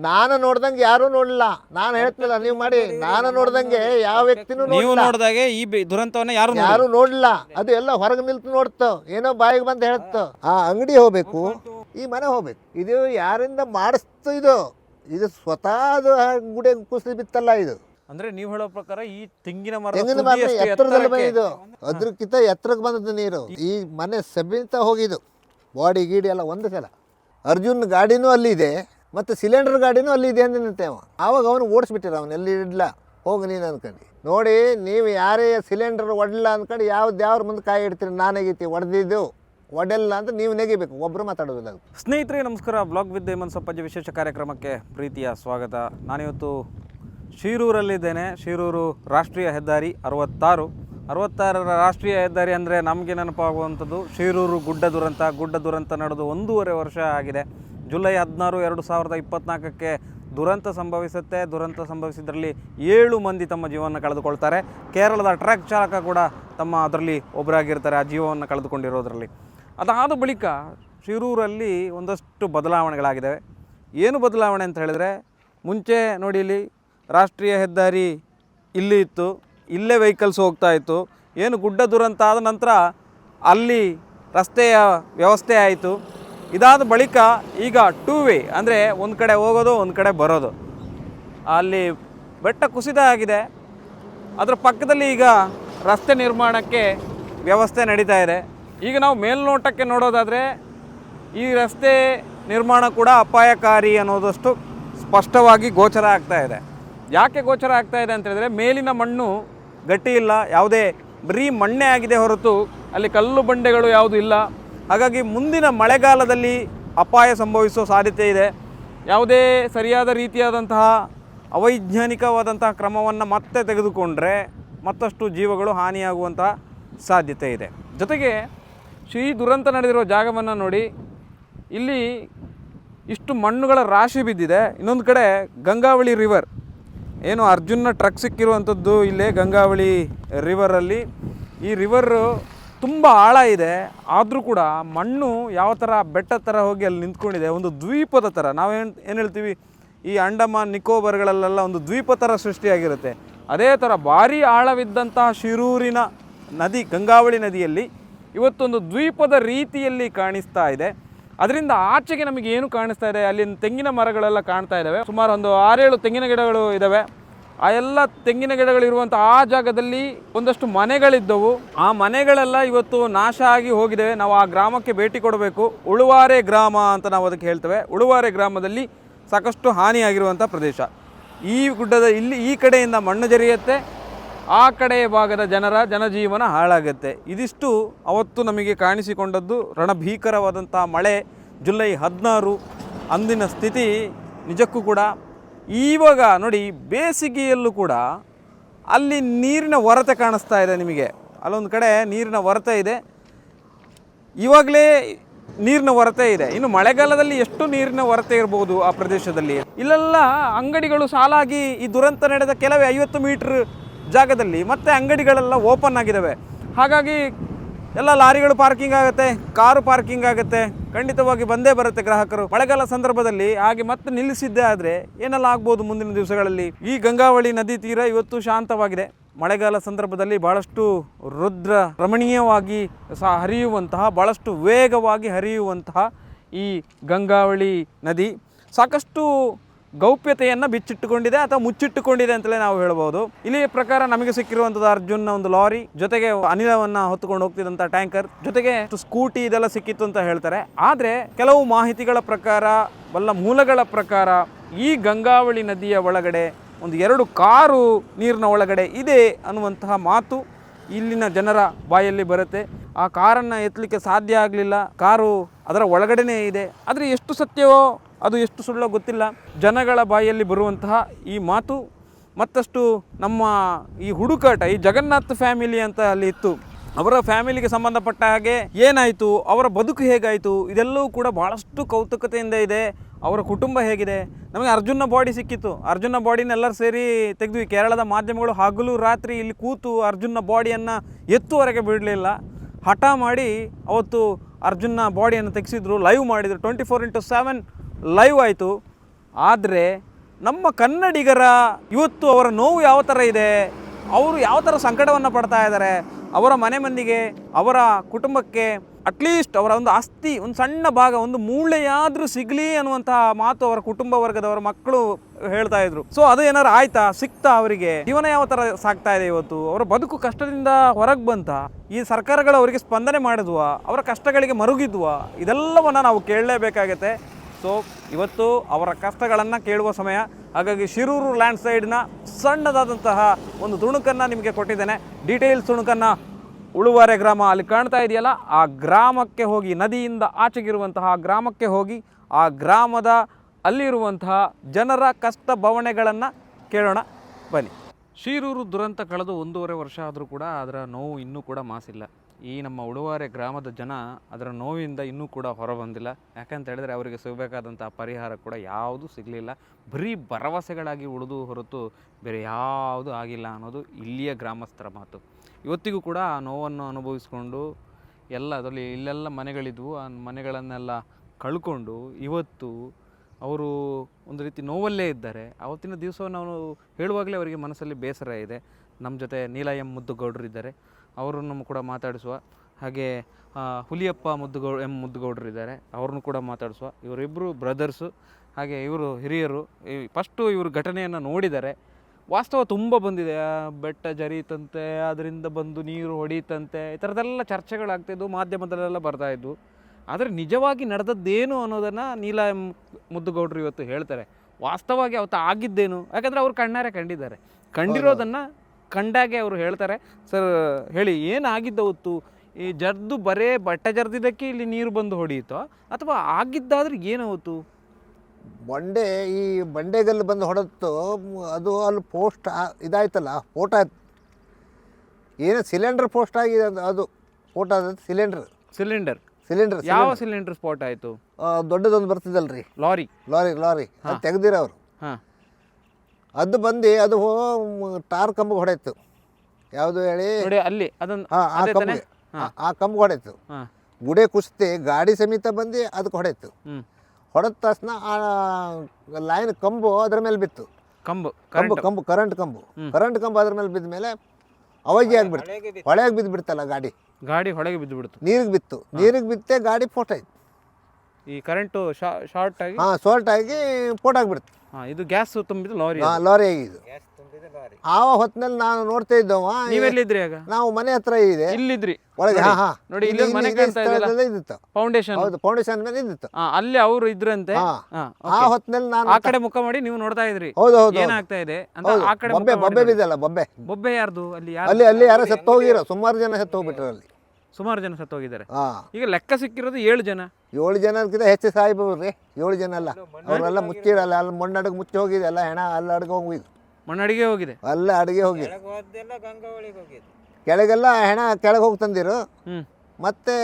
ನಾನು ನೋಡ್ದಂಗೆ ಯಾರು ನೋಡಲಿಲ್ಲ. ನಾನು ಹೇಳ್ತಿಲ್ಲ ನೀವು ಮಾಡಿ ನಾನು ನೋಡ್ದಂಗೆ ಯಾವ ವ್ಯಕ್ತಿನೂ ನೀವು ನೋಡಿಲ್ಲ ನೋಡಿದಾಗೆ ಈ ಬೆ- ದುರಂತವನ್ನ ಯಾರು ಯಾರು ನೋಡ್ಲಿಲ್ಲ. ಅದು ಎಲ್ಲ ಹೊರಗೆ ನಿಲ್ತು ನೋಡ್ತು. ಏನೋ ಬಾಯಿಗೆ ಬಂದು ಹೇಳ್ತು. ಆ ಅಂಗಡಿ ಹೋಗ್ಬೇಕು. ಈ ಮನೆ ಹೋಗ್ಬೇಕು. ಇದು ಯಾರಿಂದ ಮಾಡಿಸ್ತು ಇದು? ಇದು ಸ್ವತಃ ಅದು ಗುಡಿ ಕುಸಿದು ಬಿತ್ತಲ್ಲ ಇದು. ಅಂದ್ರೆ ನೀವು ಹೇಳೋ ಪ್ರಕಾರ ಈ ತೆಂಗಿನ ಮರ ತೆಂಗಿನ ಮರ ಎತ್ತರದಲ್ಲಿ ಬಂದಿದ್ದು. ಅದ್ರಕ್ಕಿಂತ ಎತ್ತರಕ್ಕೆ ಬಂದದ್ದು ನೀರು. ಈ ಮನೆ ಸಬ್ಬಿಂತ ಹೋಗಿದ್ದು. ಬಾಡಿ ಗೀಡಿ ಎಲ್ಲ ಒಂದು ಸಲ. ಅರ್ಜುನ್ ಗಾಡಿನೂ ಅಲ್ಲಿದೆ. ಮತ್ತು ಸಿಲಿಂಡರ್ ಗಾಡಿನೂ ಅಲ್ಲಿ ಇದೆ ಅಂದಿನಂತೆ ಅವ. ಆವಾಗ ಅವನು ಓಡಿಸ್ಬಿಟ್ಟಿರ ಅವನು, ಎಲ್ಲಿ ಇಡ್ಲ? ಹೋಗಿ ನೀನು ಅಂದ್ಕೊಂಡು ನೋಡಿ, ನೀವು ಯಾರೇ ಸಿಲಿಂಡರ್ ಒಡಲ್ಲ ಅಂದ್ಕೊಂಡು ಯಾವ್ದು ಯಾವ್ರ ಮುಂದೆ ಕಾಯಿ ಇಡ್ತೀರಿ? ನಾನೆಗೀತಿ ಒಡೆದಿದ್ದು ಒಡೆಲ್ಲ ಅಂತ ನೀವು ನೆಗಿಬೇಕು. ಒಬ್ಬರು ಮಾತಾಡೋದಿಲ್ಲ ಸ್ನೇಹಿತರೆ, ನಮಸ್ಕಾರ. ಬ್ಲಾಗ್ ವಿತ್ ಹೇಮಂತ್ ಸಪ್ಪಜ್ಜಿ ವಿಶೇಷ ಕಾರ್ಯಕ್ರಮಕ್ಕೆ ಪ್ರೀತಿಯ ಸ್ವಾಗತ. ನಾನಿವತ್ತು ಶಿರೂರಲ್ಲಿದ್ದೇನೆ. ಶಿರೂರು ರಾಷ್ಟ್ರೀಯ ಹೆದ್ದಾರಿ ಅರವತ್ತಾರು. ಅರವತ್ತಾರರ ರಾಷ್ಟ್ರೀಯ ಹೆದ್ದಾರಿ ಅಂದರೆ ನಮಗೆ ನೆನಪಾಗುವಂಥದ್ದು ಶಿರೂರು ಗುಡ್ಡ ದುರಂತ ಗುಡ್ಡ ದುರಂತ ನಡೆದು ಒಂದೂವರೆ ವರ್ಷ ಆಗಿದೆ. ಜುಲೈ ಹದಿನಾರು, ಎರಡು ಸಾವಿರದ ಇಪ್ಪತ್ನಾಲ್ಕಕ್ಕೆ ದುರಂತ ಸಂಭವಿಸುತ್ತೆ. ದುರಂತ ಸಂಭವಿಸಿದ್ರಲ್ಲಿ ಏಳು ಮಂದಿ ತಮ್ಮ ಜೀವನ ಕಳೆದುಕೊಳ್ತಾರೆ. ಕೇರಳದ ಟ್ರ್ಯಾಕ್ ಚಾಲಕ ಕೂಡ ತಮ್ಮ ಅದರಲ್ಲಿ ಒಬ್ಬರಾಗಿರ್ತಾರೆ, ಆ ಜೀವವನ್ನು ಕಳೆದುಕೊಂಡಿರೋದರಲ್ಲಿ. ಅದಾದ ಬಳಿಕ ಶಿರೂರಲ್ಲಿ ಒಂದಷ್ಟು ಬದಲಾವಣೆಗಳಾಗಿದ್ದಾವೆ. ಏನು ಬದಲಾವಣೆ ಅಂತ ಹೇಳಿದರೆ, ಮುಂಚೆ ನೋಡಿ ಇಲ್ಲಿ ರಾಷ್ಟ್ರೀಯ ಹೆದ್ದಾರಿ ಇಲ್ಲಿ ಇತ್ತು, ಇಲ್ಲೇ ವೆಹಿಕಲ್ಸ್ ಹೋಗ್ತಾ ಇತ್ತು. ಏನು ಗುಡ್ಡ ದುರಂತ ಆದ ನಂತರ ಅಲ್ಲಿ ರಸ್ತೆಯ ವ್ಯವಸ್ಥೆ ಆಯಿತು. ಇದಾದ ಬಳಿಕ ಈಗ ಟೂ ವೇ ಅಂದರೆ ಒಂದು ಕಡೆ ಹೋಗೋದು, ಒಂದು ಕಡೆ ಬರೋದು. ಅಲ್ಲಿ ಬೆಟ್ಟ ಕುಸಿತ ಆಗಿದೆ. ಅದರ ಪಕ್ಕದಲ್ಲಿ ಈಗ ರಸ್ತೆ ನಿರ್ಮಾಣಕ್ಕೆ ವ್ಯವಸ್ಥೆ ನಡೀತಾ ಇದೆ. ಈಗ ನಾವು ಮೇಲ್ನೋಟಕ್ಕೆ ನೋಡೋದಾದರೆ ಈ ರಸ್ತೆ ನಿರ್ಮಾಣ ಕೂಡ ಅಪಾಯಕಾರಿ ಅನ್ನೋದಷ್ಟು ಸ್ಪಷ್ಟವಾಗಿ ಗೋಚರ ಆಗ್ತಾ ಇದೆ. ಯಾಕೆ ಗೋಚರ ಆಗ್ತಾ ಇದೆ ಅಂತ ಹೇಳಿದ್ರೆ ಮೇಲಿನ ಮಣ್ಣು ಗಟ್ಟಿ ಇಲ್ಲ, ಯಾವುದೇ ಬರೀ ಮಣ್ಣೆ ಆಗಿದೆ ಹೊರತು ಅಲ್ಲಿ ಕಲ್ಲು ಬಂಡೆಗಳು ಯಾವುದು ಇಲ್ಲ. ಹಾಗಾಗಿ ಮುಂದಿನ ಮಳೆಗಾಲದಲ್ಲಿ ಅಪಾಯ ಸಂಭವಿಸುವ ಸಾಧ್ಯತೆ ಇದೆ. ಯಾವುದೇ ಸರಿಯಾದ ರೀತಿಯಾದಂತಹ ಅವೈಜ್ಞಾನಿಕವಾದಂತಹ ಕ್ರಮವನ್ನು ಮತ್ತೆ ತೆಗೆದುಕೊಂಡರೆ ಮತ್ತಷ್ಟು ಜೀವಗಳು ಹಾನಿಯಾಗುವಂತಹ ಸಾಧ್ಯತೆ ಇದೆ. ಜೊತೆಗೆ ಶ್ರೀ ದುರಂತ ನಡೆದಿರೋ ಜಾಗವನ್ನು ನೋಡಿ, ಇಲ್ಲಿ ಇಷ್ಟು ಮಣ್ಣುಗಳ ರಾಶಿ ಬಿದ್ದಿದೆ. ಇನ್ನೊಂದು ಕಡೆ ಗಂಗಾವಳಿ ರಿವರ್ ಏನು ಅರ್ಜುನ್ನ ಟ್ರಕ್ ಸಿಕ್ಕಿರುವಂಥದ್ದು ಇಲ್ಲೇ ಗಂಗಾವಳಿ ರಿವರಲ್ಲಿ ಈ ರಿವರು ತುಂಬ ಆಳ ಇದೆ. ಆದರೂ ಕೂಡ ಮಣ್ಣು ಯಾವ ಥರ ಬೆಟ್ಟ ಥರ ಹೋಗಿ ಅಲ್ಲಿ ನಿಂತ್ಕೊಂಡಿದೆ, ಒಂದು ದ್ವೀಪದ ಥರ ನಾವೇನು ಏನು ಹೇಳ್ತೀವಿ? ಈ ಅಂಡಮಾನ್, ನಿಕೋಬರ್ಗಳಲ್ಲೆಲ್ಲ ಒಂದು ದ್ವೀಪ ಥರ ಸೃಷ್ಟಿಯಾಗಿರುತ್ತೆ. ಅದೇ ಥರ ಭಾರೀ ಆಳವಿದ್ದಂತಹ ಶಿರೂರಿನ ನದಿ, ಗಂಗಾವಳಿ ನದಿಯಲ್ಲಿ ಇವತ್ತೊಂದು ದ್ವೀಪದ ರೀತಿಯಲ್ಲಿ ಕಾಣಿಸ್ತಾ ಇದೆ. ಅದರಿಂದ ಆಚೆಗೆ ನಮಗೆ ಏನು ಕಾಣಿಸ್ತಾ ಇದೆ? ಅಲ್ಲಿನ ತೆಂಗಿನ ಮರಗಳೆಲ್ಲ ಕಾಣ್ತಾ ಇದ್ದಾವೆ ಸುಮಾರು ಒಂದು ಆರೇಳು ತೆಂಗಿನ ಗಿಡಗಳು ಇದ್ದಾವೆ ಆ ಎಲ್ಲ ತೆಂಗಿನ ಗಿಡಗಳಿರುವಂಥ ಆ ಜಾಗದಲ್ಲಿ ಒಂದಷ್ಟು ಮನೆಗಳಿದ್ದವು. ಆ ಮನೆಗಳೆಲ್ಲ ಇವತ್ತು ನಾಶ ಆಗಿ ಹೋಗಿದೆ. ನಾವು ಆ ಗ್ರಾಮಕ್ಕೆ ಭೇಟಿ ಕೊಡಬೇಕು. ಉಳುವಾರೆ ಗ್ರಾಮ ಅಂತ ನಾವು ಅದಕ್ಕೆ ಹೇಳ್ತೇವೆ. ಉಳುವಾರೆ ಗ್ರಾಮದಲ್ಲಿ ಸಾಕಷ್ಟು ಹಾನಿಯಾಗಿರುವಂಥ ಪ್ರದೇಶ. ಈ ಗುಡ್ಡದ ಇಲ್ಲಿ ಈ ಕಡೆಯಿಂದ ಮಣ್ಣು ಜರಿಯುತ್ತೆ. ಆ ಕಡೆ ಭಾಗದ ಜನರ ಜನಜೀವನ ಹಾಳಾಗುತ್ತೆ. ಇದಿಷ್ಟು ಅವತ್ತು ನಮಗೆ ಕಾಣಿಸಿಕೊಂಡದ್ದು. ರಣಭೀಕರವಾದಂಥ ಮಳೆ ಜುಲೈ ಹದಿನಾರು ಅಂದಿನ ಸ್ಥಿತಿ ನಿಜಕ್ಕೂ ಕೂಡ ಈವಾಗ ನೋಡಿ ಬೇಸಿಗೆಯಲ್ಲೂ ಕೂಡ ಅಲ್ಲಿ ನೀರಿನ ಹೊರತೆ ಕಾಣಿಸ್ತಾ ಇದೆ ನಿಮಗೆ. ಅಲ್ಲೊಂದು ಕಡೆ ನೀರಿನ ಹೊರತೆ ಇದೆ. ಇವಾಗಲೇ ನೀರಿನ ಹೊರತೆ ಇದೆ. ಇನ್ನು ಮಳೆಗಾಲದಲ್ಲಿ ಎಷ್ಟು ನೀರಿನ ಹೊರತೆ ಇರ್ಬೋದು ಆ ಪ್ರದೇಶದಲ್ಲಿ? ಇಲ್ಲೆಲ್ಲ ಅಂಗಡಿಗಳು ಸಾಲಾಗಿ ಈ ದುರಂತ ನಡೆದ ಕೆಲವೇ ಐವತ್ತು ಮೀಟ್ರ್ ಜಾಗದಲ್ಲಿ ಮತ್ತೆ ಅಂಗಡಿಗಳೆಲ್ಲ ಓಪನ್ ಆಗಿದ್ದಾವೆ. ಹಾಗಾಗಿ ಎಲ್ಲ ಲಾರಿಗಳು ಪಾರ್ಕಿಂಗ್ ಆಗುತ್ತೆ, ಕಾರು ಪಾರ್ಕಿಂಗ್ ಆಗುತ್ತೆ. ಖಂಡಿತವಾಗಿ ಬಂದೇ ಬರುತ್ತೆ ಗ್ರಾಹಕರು. ಮಳೆಗಾಲ ಸಂದರ್ಭದಲ್ಲಿ ಹಾಗೆ ಮತ್ತೆ ನಿಲ್ಲಿಸಿದ್ದೇ ಆದರೆ ಏನೆಲ್ಲ ಆಗ್ಬೋದು ಮುಂದಿನ ದಿವಸಗಳಲ್ಲಿ? ಈ ಗಂಗಾವಳಿ ನದಿ ತೀರ ಇವತ್ತು ಶಾಂತವಾಗಿದೆ. ಮಳೆಗಾಲ ಸಂದರ್ಭದಲ್ಲಿ ಭಾಳಷ್ಟು ರುದ್ರ ರಮಣೀಯವಾಗಿ ಸಹ ಹರಿಯುವಂತಹ ಭಾಳಷ್ಟು ವೇಗವಾಗಿ ಹರಿಯುವಂತಹ ಈ ಗಂಗಾವಳಿ ನದಿ. ಸಾಕಷ್ಟು ಗೌಪ್ಯತೆಯನ್ನು ಬಿಚ್ಚಿಟ್ಟುಕೊಂಡಿದೆ ಅಥವಾ ಮುಚ್ಚಿಟ್ಟುಕೊಂಡಿದೆ ಅಂತಲೇ ನಾವು ಹೇಳ್ಬೋದು. ಇಲ್ಲಿ ಪ್ರಕಾರ ನಮಗೆ ಸಿಕ್ಕಿರುವಂಥದ್ದು ಅರ್ಜುನ್ನ ಒಂದು ಲಾರಿ, ಜೊತೆಗೆ ಅನಿಲವನ್ನು ಹೊತ್ತುಕೊಂಡು ಹೋಗ್ತಿದ್ದಂಥ ಟ್ಯಾಂಕರ್, ಜೊತೆಗೆ ಸ್ಕೂಟಿ ಇದೆಲ್ಲ ಸಿಕ್ಕಿತ್ತು ಅಂತ ಹೇಳ್ತಾರೆ. ಆದರೆ ಕೆಲವು ಮಾಹಿತಿಗಳ ಪ್ರಕಾರ, ಬಲ್ಲ ಮೂಲಗಳ ಪ್ರಕಾರ ಈ ಗಂಗಾವಳಿ ನದಿಯ ಒಳಗಡೆ ಒಂದು ಎರಡು ಕಾರು ನೀರಿನ ಒಳಗಡೆ ಇದೆ ಅನ್ನುವಂತಹ ಮಾತು ಇಲ್ಲಿನ ಜನರ ಬಾಯಲ್ಲಿ ಬರುತ್ತೆ. ಆ ಕಾರನ್ನು ಎತ್ತಲಿಕ್ಕೆ ಸಾಧ್ಯ ಆಗಲಿಲ್ಲ. ಕಾರು ಅದರ ಒಳಗಡೆನೇ ಇದೆ. ಆದರೆ ಎಷ್ಟು ಸತ್ಯವೋ ಅದು ಎಷ್ಟು ಸುಳ್ಳೋ ಗೊತ್ತಿಲ್ಲ. ಜನಗಳ ಬಾಯಲ್ಲಿ ಬರುವಂತಹ ಈ ಮಾತು ಮತ್ತಷ್ಟು ನಮ್ಮ ಈ ಹುಡುಕಾಟ, ಈ ಜಗನ್ನಾಥ್ ಫ್ಯಾಮಿಲಿ ಅಂತ ಅಲ್ಲಿ ಇತ್ತು. ಅವರ ಫ್ಯಾಮಿಲಿಗೆ ಸಂಬಂಧಪಟ್ಟ ಹಾಗೆ ಏನಾಯಿತು, ಅವರ ಬದುಕು ಹೇಗಾಯಿತು, ಇದೆಲ್ಲವೂ ಕೂಡ ಭಾಳಷ್ಟು ಕೌತುಕತೆಯಿಂದ ಇದೆ. ಅವರ ಕುಟುಂಬ ಹೇಗಿದೆ? ನಮಗೆ ಅರ್ಜುನ ಬಾಡಿ ಸಿಕ್ಕಿತ್ತು. ಅರ್ಜುನ ಬಾಡಿನ ಎಲ್ಲರೂ ಸೇರಿ ತೆಗೆದ್ವಿ. ಕೇರಳದ ಮಾಧ್ಯಮಗಳು ಹಗಲು ರಾತ್ರಿ ಇಲ್ಲಿ ಕೂತು ಅರ್ಜುನ ಬಾಡಿಯನ್ನು ಎತ್ತುವರೆಗೆ ಬಿಡಲಿಲ್ಲ. ಹಠ ಮಾಡಿ ಅವತ್ತು ಅರ್ಜುನ ಬಾಡಿಯನ್ನು ತೆಗೆಸಿದ್ರು ಲೈವ್ ಮಾಡಿದರು. Twenty four into seven live ಆಯಿತು. ಆದರೆ ನಮ್ಮ ಕನ್ನಡಿಗರ ಇವತ್ತು ಅವರ ನೋವು ಯಾವ ಥರ ಇದೆ, ಅವರು ಯಾವ ಥರ ಸಂಕಟವನ್ನು ಪಡ್ತಾ ಇದ್ದಾರೆ, ಅವರ ಮನೆ ಮಂದಿಗೆ, ಅವರ ಕುಟುಂಬಕ್ಕೆ ಅಟ್ಲೀಸ್ಟ್ ಅವರ ಒಂದು ಆಸ್ತಿ, ಒಂದು ಸಣ್ಣ ಭಾಗ, ಒಂದು ಮೂಳೆಯಾದರೂ ಸಿಗಲಿ ಅನ್ನುವಂತಹ ಮಾತು ಅವರ ಕುಟುಂಬ ವರ್ಗದವರ ಮಕ್ಕಳು ಹೇಳ್ತಾ ಇದ್ರು. ಸೊ ಅದು ಏನಾರು ಆಯ್ತಾ? ಸಿಕ್ತಾ ಅವರಿಗೆ? ಜೀವನ ಯಾವ ಥರ ಸಾಗ್ತಾ ಇದೆ ಇವತ್ತು? ಅವರ ಬದುಕು ಕಷ್ಟದಿಂದ ಹೊರಗೆ ಬಂತ? ಈ ಸರ್ಕಾರಗಳು ಅವರಿಗೆ ಸ್ಪಂದನೆ ಮಾಡಿದ್ವಾ? ಅವರ ಕಷ್ಟಗಳಿಗೆ ಮರುಗಿದ್ವಾ? ಇದೆಲ್ಲವನ್ನು ನಾವು ಕೇಳಲೇಬೇಕಾಗತ್ತೆ. ಸೊ, ಇವತ್ತು ಅವರ ಕಷ್ಟಗಳನ್ನು ಕೇಳುವ ಸಮಯ. ಹಾಗಾಗಿ ಶಿರೂರು ಲ್ಯಾಂಡ್ ಸೈಡ್ನ ಸಣ್ಣದಾದಂತಹ ಒಂದು ತುಣುಕನ್ನು ನಿಮಗೆ ಕೊಟ್ಟಿದ್ದೇನೆ. ಡೀಟೇಲ್ಸ್ ತುಣುಕನ್ನು ಉಳುವಾರೆ ಗ್ರಾಮ ಅಲ್ಲಿ ಕಾಣ್ತಾ ಇದೆಯಲ್ಲ, ಆ ಗ್ರಾಮಕ್ಕೆ ಹೋಗಿ, ನದಿಯಿಂದ ಆಚೆಗಿರುವಂತಹ ಆ ಗ್ರಾಮಕ್ಕೆ ಹೋಗಿ, ಆ ಗ್ರಾಮದ ಅಲ್ಲಿರುವಂತಹ ಜನರ ಕಷ್ಟ ಬವಣೆಗಳನ್ನು ಕೇಳೋಣ. ಬನ್ನಿ. ಶಿರೂರು ದುರಂತ ಕಳೆದು ಒಂದೂವರೆ ವರ್ಷ ಆದರೂ ಕೂಡ ಅದರ ನೋವು ಇನ್ನೂ ಕೂಡ ಮಾಸಿಲ್ಲ. ಈ ನಮ್ಮ ಉಳುವಾರೆ ಗ್ರಾಮದ ಜನ ಅದರ ನೋವಿಂದ ಇನ್ನೂ ಕೂಡ ಹೊರಬಂದಿಲ್ಲ. ಯಾಕಂತ ಹೇಳಿದ್ರೆ ಅವರಿಗೆ ಸಿಗಬೇಕಾದಂಥ ಪರಿಹಾರ ಕೂಡ ಯಾವುದೂ ಸಿಗಲಿಲ್ಲ. ಬರೀ ಭರವಸೆಗಳಾಗಿ ಉಳಿದು ಹೊರತು ಬೇರೆ ಯಾವುದೂ ಆಗಿಲ್ಲ ಅನ್ನೋದು ಇಲ್ಲಿಯ ಗ್ರಾಮಸ್ಥರ ಮಾತು. ಇವತ್ತಿಗೂ ಕೂಡ ಆ ನೋವನ್ನು ಅನುಭವಿಸ್ಕೊಂಡು ಎಲ್ಲ ಅದರಲ್ಲಿ ಇಲ್ಲೆಲ್ಲ ಮನೆಗಳಿದ್ವು. ಆ ಮನೆಗಳನ್ನೆಲ್ಲ ಕಳ್ಕೊಂಡು ಇವತ್ತು ಅವರು ಒಂದು ರೀತಿ ನೋವಲ್ಲೇ ಇದ್ದಾರೆ. ಅವತ್ತಿನ ದಿವಸವನ್ನು ನಾವು ಹೇಳುವಾಗಲೇ ಅವರಿಗೆ ಮನಸ್ಸಲ್ಲಿ ಬೇಸರ ಇದೆ. ನಮ್ಮ ಜೊತೆ ನೀಲ ಎಂ ಮುದ್ದುಗೌಡರು ಇದ್ದಾರೆ. ಅವರನ್ನು ಕೂಡ ಮಾತಾಡಿಸುವ. ಹಾಗೆ ಹುಲಿಯಪ್ಪ ಮುದ್ದುಗೌ, ಎಂ ಮುದ್ದುಗೌಡರು ಇದ್ದಾರೆ. ಅವ್ರನ್ನು ಕೂಡ ಮಾತಾಡಿಸುವ. ಇವರಿಬ್ಬರು ಬ್ರದರ್ಸು. ಹಾಗೆ ಇವರು ಹಿರಿಯರು. ಫಸ್ಟು ಇವರು ಘಟನೆಯನ್ನು ನೋಡಿದ್ದಾರೆ ವಾಸ್ತವ ತುಂಬ ಬಂದಿದೆ. ಬೆಟ್ಟ ಜರೀತಂತೆ ಅದರಿಂದ ಬಂದು ನೀರು ಹೊಡೀತಂತೆ, ಈ ಥರದ್ದೆಲ್ಲ ಚರ್ಚೆಗಳಾಗ್ತಿದ್ವು ಮಾಧ್ಯಮದಲ್ಲೆಲ್ಲ ಬರ್ತಾ ಇದ್ವು. ಆದರೆ ನಿಜವಾಗಿ ನಡೆದದ್ದೇನು ಅನ್ನೋದನ್ನು ನೀಲ ಎಂ ಮುದ್ದುಗೌಡರು ಇವತ್ತು ಹೇಳ್ತಾರೆ. ವಾಸ್ತವವಾಗಿ ಅವತ್ತು ಆಗಿದ್ದೇನು? ಯಾಕಂದರೆ ಅವ್ರು ಕಣ್ಣಾರೆ ಕಂಡಿದ್ದಾರೆ. ಕಂಡಿರೋದನ್ನು ಕಂಡಾಗೆ ಅವರು ಹೇಳ್ತಾರೆ ಸರ್ ಹೇಳಿ ಏನಾಗಿದ್ದ ಹೊತ್ತು? ಈ ಜರ್ದು ಬರೇ ಬಟ್ಟೆ ಜರ್ದಿದ್ದಕ್ಕೆ ಇಲ್ಲಿ ನೀರು ಬಂದು ಹೊಡೆಯುತ್ತೋ ಅಥವಾ ಆಗಿದ್ದಾದ್ರೆ ಏನವತ್ತು ಬಂಡೆ ಈ ಬಂಡೆಗಲ್ಲು ಬಂದು ಹೊಡೆತು ಅದು ಅಲ್ಲಿ ಪೋಸ್ಟ್ ಇದಾಯ್ತಲ್ಲ ಫೋಟೋ ಆಯ್ತು. ಏನು ಸಿಲಿಂಡರ್ ಪೋಸ್ಟ್ ಆಗಿದೆ ಅದು- ಅದು ಫೋಟೋ ಆದ ಸಿಲಿಂಡರ್. ಸಿಲಿಂಡರ್. ಸಿಲಿಂಡರ್ ಯಾವ ಸಿಲಿಂಡರ್. ಸ್ಪಾಟ್ ಆಯಿತು? ದೊಡ್ಡದೊಂದು ಬರ್ತಿದ್ದಲ್ರಿ ಲಾರಿ. Lorry lorry. ಅದು ತೆಗ್ದಿರೋರು. ಹಾಂ. ಅದು ಬಂದು ಅದು ಟಾರ್ ಕಂಬ ಹೊಡೆಯಿತು. ಯಾವುದು ಹೇಳಿ? ನೋಡಿ ಅಲ್ಲಿ ಅದನ್ನು ಹಾಂ ಆ ಕಂಬ ತಾನೇ? ಕಂಬಿಗೆ ಆ- ಹೊಡೆಯಿತು. ಹಾಂ. ಗುಡೆ ಕುಸ್ತಿ ಗಾಡಿ ಸಮೇತ ಬಂದು ಅದಕ್ಕೆ ಹೊಡೆಯಿತು. ಹ್ಞೂ ಹೊಡೆದ ತಕ್ಷಣ ಆ ಲೈನ್ ಕಂಬು ಅದ್ರ ಮೇಲೆ ಬಿತ್ತು. ಕಂಬು ಕಂಬು ಕರೆಂಟ್ ಕಂಬು ಕರೆಂಟ್ ಕಂಬು. ಕರೆಂಟ್ ಕಂಬು ಅದ್ರ ಮೇಲೆ ಬಿದ್ದ ಮೇಲೆ ಅವಾಗಿ ಆಗ್ಬಿಡ್ತು. ಹೊಳೆಗೆ ಬಿದ್ದು ಬಿಡ್ತಲ್ಲ ಗಾಡಿ. ಗಾಡಿ ಹೊಳೆಗೆ ಬಿದ್ದು ಬಿಡ್ತು ನೀರಿಗೆ ಬಿತ್ತು. ನೀರಿಗೆ ಬಿತ್ತೆ ಗಾಡಿ ಫೋಟ್ ಆಯ್ತು. ಈ ಕರೆಂಟು ಶಾರ್ಟ್ ಆಗಿ? ಹಾಂ ಶಾರ್ಟ್ ಆಗಿ ಪೋಟ್ ಆಗಿಬಿಡುತ್ತೆ. ಹಾಂ ಇದು ಗ್ಯಾಸ್ ತುಂಬಿದ ಲಾರಿ ಹಾಂ ಲಾರಿ ಆಗಿದ್ದು. ಆವ ಹೊತ್ತಿನಲ್ಲಿ ನಾನು ನೋಡ್ತಾ ಇದ್ದವ ನೀವೆಲ್ಲಿದ್ರಿ ಆಗ? ನಾವು ಮನೆ ಹತ್ರ ಇದೆ. ಇಲ್ಲಿದ್ರಿ. ಒಳಗೆ ಹಾ ಹಾ. ನೋಡಿ ಇಲ್ಲಿ ಮನೆ ಇದ್ದಿತ್ತು. ಫೌಂಡೇಶನ್ ಹೌದು ಫೌಂಡೇಶನ್ ಮೇಲೆ ಇದ್ದಿತ್ತು. ಅಲ್ಲಿ ಅವರು ಇದ್ರಂತೆ? ಆ. ಹೊತ್ತಿನಲ್ಲಿ ನಾನು ಆ ಕಡೆ ಮುಖ ಮಾಡಿ ನೀವು ನೋಡ್ತಾ ಇದ್ರಿ. ಹೌದು ಹೌದು. ಏನಾಗ್ತಾ ಇದೆ ಅಂತ ಆ ಕಡೆ ಬೊಬ್ಬೆ ಬೊಬ್ಬೆ. ಬಿದ್ದಲ್ಲ ಬೊಬ್ಬೆ. ಬೊಬ್ಬೆ ಯಾರ್ದು? ಅಲ್ಲಿ ಯಾರು ಅಲ್ಲಿ ಅಲ್ಲಿ ಯಾರೋ ಸತ್ತು ಹೋಗಿರೋ ಸುಮಾರು ಜನ ಸತ್ತು ಹೋಗ್ಬಿಟ್ರು ಅಲ್ಲಿ. ಸುಮಾರು ಜನ ಸತ್ತೋಗಿದ್ದಾರೆ. ಹಾಂ ಈಗ ಲೆಕ್ಕ ಸಿಕ್ಕಿರೋದು ಏಳು ಜನ. ಏಳು ಜನಕ್ಕಿಂತ ಹೆಚ್ಚು ಸಾಯ್ಬೋದು ರೀ. ಏಳು ಜನ ಅಲ್ಲ. ಅವರೆಲ್ಲ ಮುಚ್ಚಿರಲ್ಲ. ಅಲ್ಲಿ ಮಣ್ಣಡಗ ಮುಚ್ಚಿ ಹೋಗಿದೆ. ಎಲ್ಲ ಹೆಣ ಅಲ್ಲಿ ಅಡುಗೆ ಹೋಗಿದ್ದು ಮಣ್ಣಡಿಗೆ ಹೋಗಿದೆ. ಅಲ್ಲ ಅಡುಗೆ ಹೋಗಿದೆ. ಕೆಳಗೆಲ್ಲ ಹೆಣ ಕೆಳಗೆ ಹೋಗಿ ತಂದಿರು. ಮತ್ತೆ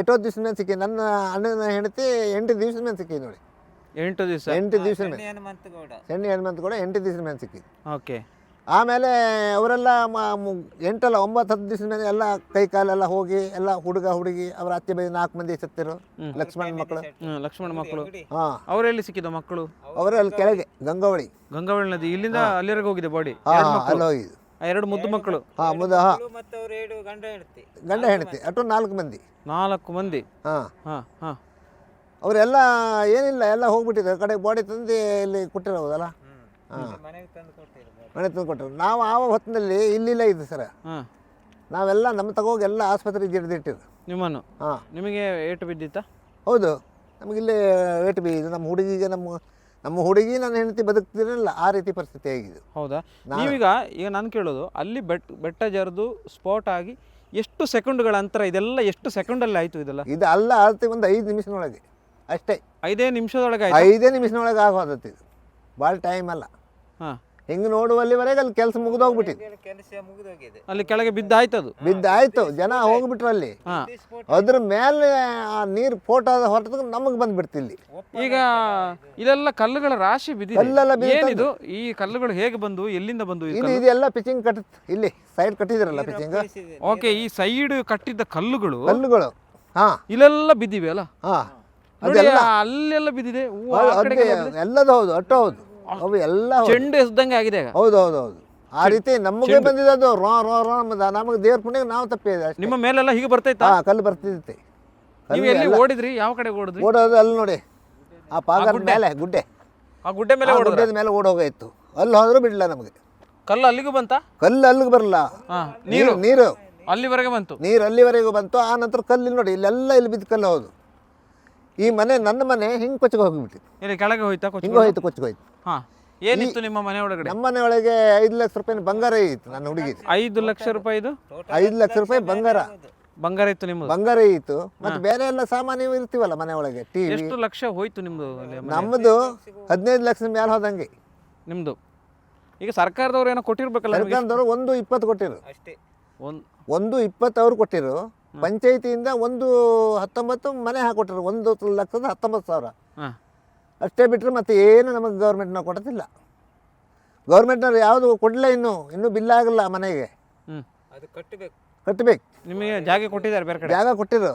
ಎಷ್ಟೋ ದಿವ್ಸ ಮೇಲೆ ಸಿಕ್ಕಿ ನನ್ನ ಅಣ್ಣನ ಹೆಂಡತಿ ಎಂಟು ದಿವ್ಸ ಮೇಲೆ ಸಿಕ್ಕಿ ನೋಡಿ. ಎಂಟು ದಿವಸ. ಎಂಟು ದಿವ್ಸ ಸಣ್ಣ ಹೆಣ್ಮಂತ ಕೂಡ ಎಂಟು ದಿವಸ ಮೇಲೆ ಸಿಕ್ಕಿದ್ದು ಓಕೆ. ಆಮೇಲೆ ಅವರೆಲ್ಲ ಮ- ಎಂಟಲ್ಲ ಒಂಬತ್ತು ಹತ್ತು ದಿವಸದ ಮೇಲೆ ಎಲ್ಲ ಕೈ ಕಾಲೆಲ್ಲ ಹೋಗಿ ಎಲ್ಲ ಹುಡುಗ ಹುಡುಗಿ ಅವರ ಅತ್ತೆ ಬೈ ನಾಲ್ಕು ಮಂದಿ ಸತ್ತಿರು ಲಕ್ಷ್ಮಣ ಮಕ್ಕಳು. ಲಕ್ಷ್ಮಣ ಮಕ್ಕಳು. ಹಾಂ. ಅವರೆಲ್ಲಿ ಸಿಕ್ಕಿದ ಮಕ್ಕಳು? ಅವರು ಅಲ್ಲಿ ಕೆಳಗೆ ಗಂಗಾವಳಿ. ಗಂಗಾವಳಿ ನದಿ. ಇಲ್ಲಿಂದ ಅಲ್ಲಿವರೆಗೆ ಹೋಗಿದೆ ಬಾಡಿ ಹಾಂ ಹಾಂ ಅಲ್ಲಿ ಹೋಗಿದ್ದು ಎರಡು ಮುದ್ದು ಮಕ್ಕಳು. ಹಾಂ ಮುದ್ದು ಹಾ. ಗಂಡ ಹೆಂಡತಿ. ಅಟೋ ಅಟ್ಟು ನಾಲ್ಕು ಮಂದಿ. ನಾಲ್ಕು ಮಂದಿ. ಹಾಂ. ಹಾ ಹಾ. ಅವರೆಲ್ಲ ಏನಿಲ್ಲ ಎಲ್ಲ ಹೋಗ್ಬಿಟ್ಟಿದ್ದಾರೆ. ಕಡೆ ಬಾಡಿ ತಂದು ಇಲ್ಲಿ ಕೊಟ್ಟಿರೋದಲ್ಲ ಮನೆಗೆ ತಂದು ಕೊಟ್ಟಿರ್ಬೋದು ಮನೆ ತಂದು ಕೊಟ್ಟರು. ನಾವು ಆ ಹೊತ್ತಿನಲ್ಲಿ ಇಲ್ಲಿಲ್ಲ ಇದು ಸರ. ಹಾಂ. ನಾವೆಲ್ಲ ನಮ್ಮ ತಗೋಗಿ ಎಲ್ಲ ಆಸ್ಪತ್ರೆಗೆ ಹಿಡಿದಿಟ್ಟಿರು ನಿಮ್ಮನ್ನು? ಹಾಂ. ನಿಮಗೆ ಏಟು ಬಿದ್ದಿತ್ತ? ಹೌದು. ನಮಗಿಲ್ಲಿ ಏಟು ಬಿ ಇದು ನಮ್ಮ ಹುಡುಗಿಗೆ ನಮ್ಮ ನಮ್ಮ ಹುಡುಗಿ ನನ್ನ ಹೆಂಡತಿ ಬದುಕ್ತಿರಲಿಲ್ಲ. ಆ ರೀತಿ ಪರಿಸ್ಥಿತಿ ಆಗಿದೆ. ಹೌದಾ? ನೀವೀಗ ಈಗ ನಾನು ಕೇಳೋದು ಅಲ್ಲಿ ಬೆಟ್ ಬೆಟ್ಟ ಜರಿದು ಸ್ಪಾಟ್ ಆಗಿ ಎಷ್ಟು ಸೆಕೆಂಡ್ಗಳ ಅಂತರ ಇದೆಲ್ಲ ಎಷ್ಟು ಸೆಕೆಂಡಲ್ಲಿ ಆಯಿತು ಇದೆಲ್ಲ? ಇದು ಅಲ್ಲ ಆಗುತ್ತೆ ಒಂದು ಐದು ನಿಮಿಷನೊಳಗೆ ಅಷ್ಟೇ. ಐದೇ ನಿಮಿಷದೊಳಗೆ ಆಯ್ತು? ಐದೇ ನಿಮಿಷನೊಳಗೆ ಆಗೋದತ್ತು ಇದು. ಭಾಳ ಟೈಮ್ ಅಲ್ಲ. ಹಾಂ. ಹಿಂಗೆ ನೋಡುವಲ್ಲಿವರೆಗೆ ಅಲ್ಲಿ ಕೆಲಸ ಮುಗಿದೋಗ್ಬಿಟ್ಟಿದೆ. ಅಲ್ಲಿ ಕೆಳಗೆ ಬಿದ್ದಾಯ್ತು ಅದು ಬಿದ್ದಾಯ್ತು ಜನ ಹೋಗ್ಬಿಟ್ರು ಅಲ್ಲಿ. ಹಾಂ. ಅದ್ರ ಮೇಲೆ ಆ ನೀರು ಫೋಟೋ ಹೊರಟದ ನಮಗೆ ಬಂದ್ಬಿಡ್ತಿಲ್ಲಿ ಈಗ ಇದೆಲ್ಲ ಕಲ್ಲುಗಳ ರಾಶಿ ಬಿದ್ದಿದೆ. ಏನಿದು? ಈ ಕಲ್ಲುಗಳು ಹೇಗೆ ಬಂದು ಎಲ್ಲಿಂದ ಬಂದು ಇದೆಲ್ಲ ಪಿಚಿಂಗ್ ಕಟ್ ಇಲ್ಲಿ ಸೈಡ್ ಕಟ್ಟಿದಿರಲ್ಲ ಪಿಚಿಂಗ್ ಓಕೆ ಈ ಸೈಡ್ ಕಟ್ಟಿದ್ದ ಕಲ್ಲುಗಳು ಕಲ್ಲುಗಳು. ಹಾ. ಇಲ್ಲೆಲ್ಲ ಬಿದ್ದಿವೆ ಅಲ್ಲ? ಹಾ. ಅದೆಲ್ಲ ಅಲ್ಲೆಲ್ಲ ಬಿದ್ದಿದೆ. ಎಲ್ಲದು ಹೌದು ಅಟ್ಟ ಹೌದು. ಅವು ಎಲ್ಲ ಚೆಂಡು ಎಸ್ದಂಗೆ ಆಗಿದೆ ಈಗ. ಹೌದು ಹೌದು ಹೌದು. ಆ ರೀತಿ ನಮಗೆ ಬಂದಿದ್ದು ರೋ ರೋ ರೋ ನಮ್ದು ನಮಗೆ ದೇವ್ರ ಪುಣ್ಯಕ್ಕೆ ನಾವು ತಪ್ಪಿದೆ ಅಷ್ಟೇ. ನಿಮ್ಮ ಮೇಲೆಲ್ಲ ಹೀಗೆ ಬರ್ತೈತಾ ಹಾ ಕಲ್ಲು ಬರ್ತಿದ್ದೆ. ನೀವು ಎಲ್ಲಿ ಓಡಿದ್ರಿ? ಯಾವ ಕಡೆ ಓಡಿದ್ರಿ? ಓಡೋದು ಅಲ್ಲಿ ನೋಡಿ. ಆ ಪಾಗದ ಮೇಲೆ ಗುಡ್ಡೆ. ಆ ಗುಡ್ಡೆ ಮೇಲೆ ಆ ಓಡಿದ್ರ? ಗುಡ್ಡದ ಮೇಲೆ ಓಡೋಗಾಯ್ತು ಅಲ್ಲಿ ಹೋದ್ರೂ ಬಿಡಲ್ಲ ನಮಗೆ. ಕಲ್ಲು ಅಲ್ಲಿಗೂ ಬಂತಾ? ಕಲ್ಲು ಅಲ್ಲಿಗೆ ಬರಲ್ಲ. ಹಾ ನೀರು? ನೀರು. ಅಲ್ಲಿವರೆಗೆ ಬಂತು? ನೀರು ಅಲ್ಲಿವರೆಗೂ ಬಂತು. ಆ ನಂತರ ಕಲ್ಲಿ ನೋಡಿ ಇಲ್ಲೆಲ್ಲ ಇಲ್ಲಿ ಬಿದ್ದು ಕಲ್ಲು ಹೌದು. ಈ ಮನೆ ನನ್ನ ಮನೆ ಹಿಂಗೆ ಕೊಚ್ಚಿಗೆ ಹೋಗಿಬಿಟ್ಟಿತ್ತು ಇಲ್ಲಿ ಕೆಳಗೆ ಹೋಯ್ತಾ ಕೊಚ್ಚ ಹಿಂಗೆ ಹೋಯ್ತು ಕೊಚ್ಚಿಗೆ ಹೋಯ್ತು. ಹಾ. ಏನಿತ್ತು ನಿಮ್ಮ ಮನೆ ಒಳಗಡೆ? ನಮ್ಮ ಮನೆ ಒಳಗೆ ಐದು ಲಕ್ಷ ರೂಪಾಯಿ ಬಂಗಾರ ಇತ್ತು ನನ್ನ ಹುಡುಗಿ ಐದು ಲಕ್ಷ ರೂಪಾಯಿದು ಐದು ಲಕ್ಷ ರೂಪಾಯಿ ಬಂಗಾರ. ಬಂಗಾರ ಇತ್ತು ನಿಮ್ಮದು ಬಂಗಾರ ಇತ್ತು. ಮತ್ತೆ ಬೇರೆ ಎಲ್ಲ ಸಾಮಾನ್ಯ ಇರ್ತೀವಲ್ಲ ಮನೆ ಒಳಗೆ ಟಿವಿ ಎಷ್ಟು ಲಕ್ಷ ಹೋಯ್ತು ನಿಮ್ಮದು ನಮ್ಮದು ಹದಿನೈದು ಲಕ್ಷದ ಮೇಲೆ ಹೋದಂಗೆ. ನಿಮ್ದು? ಈಗ ಸರ್ಕಾರದವ್ರು ಏನೋ ಕೊಟ್ಟಿರ್ಬೇಕಲ್ಲ ನಿಮಗೆ? ಸರ್ಕಾರದವರು ಒಂದು ಇಪ್ಪತ್ತು ಕೊಟ್ಟಿರು. ಅಷ್ಟೇ ಒಂದು ಒಂದು ಇಪ್ಪತ್ತು ಅವ್ರು ಕೊಟ್ಟಿರು. ಪಂಚಾಯತಿಯಿಂದ ಒಂದು ಹತ್ತೊಂಬತ್ತು ಮನೆ ಹಾಕೊಟ್ರು. ಒಂದು ಲಕ್ಷದ ಹತ್ತೊಂಬತ್ತು ಸಾವಿರ. ಅಷ್ಟೇ ಬಿಟ್ಟರೆ ಮತ್ತೆ ಏನು ನಮಗೆ ಗೌರ್ಮೆಂಟ್ನವ್ರು ಕೊಡೋದಿಲ್ಲ. ಗೌರ್ಮೆಂಟ್ನವ್ರು ಯಾವುದು ಕೊಡಲಿಲ್ಲ ಇನ್ನು. ಇನ್ನೂ ಬಿಲ್ ಆಗಲ್ಲ ಮನೆಗೆ. ಅದು ಕಟ್ಟಬೇಕು ಕಟ್ಟಬೇಕು ನಿಮಗೆ ಜಾಗ ಕೊಟ್ಟಿದ್ದಾರೆ ಬೇರೆ ಕಡೆ? ಜಾಗ ಕೊಟ್ಟಿರು.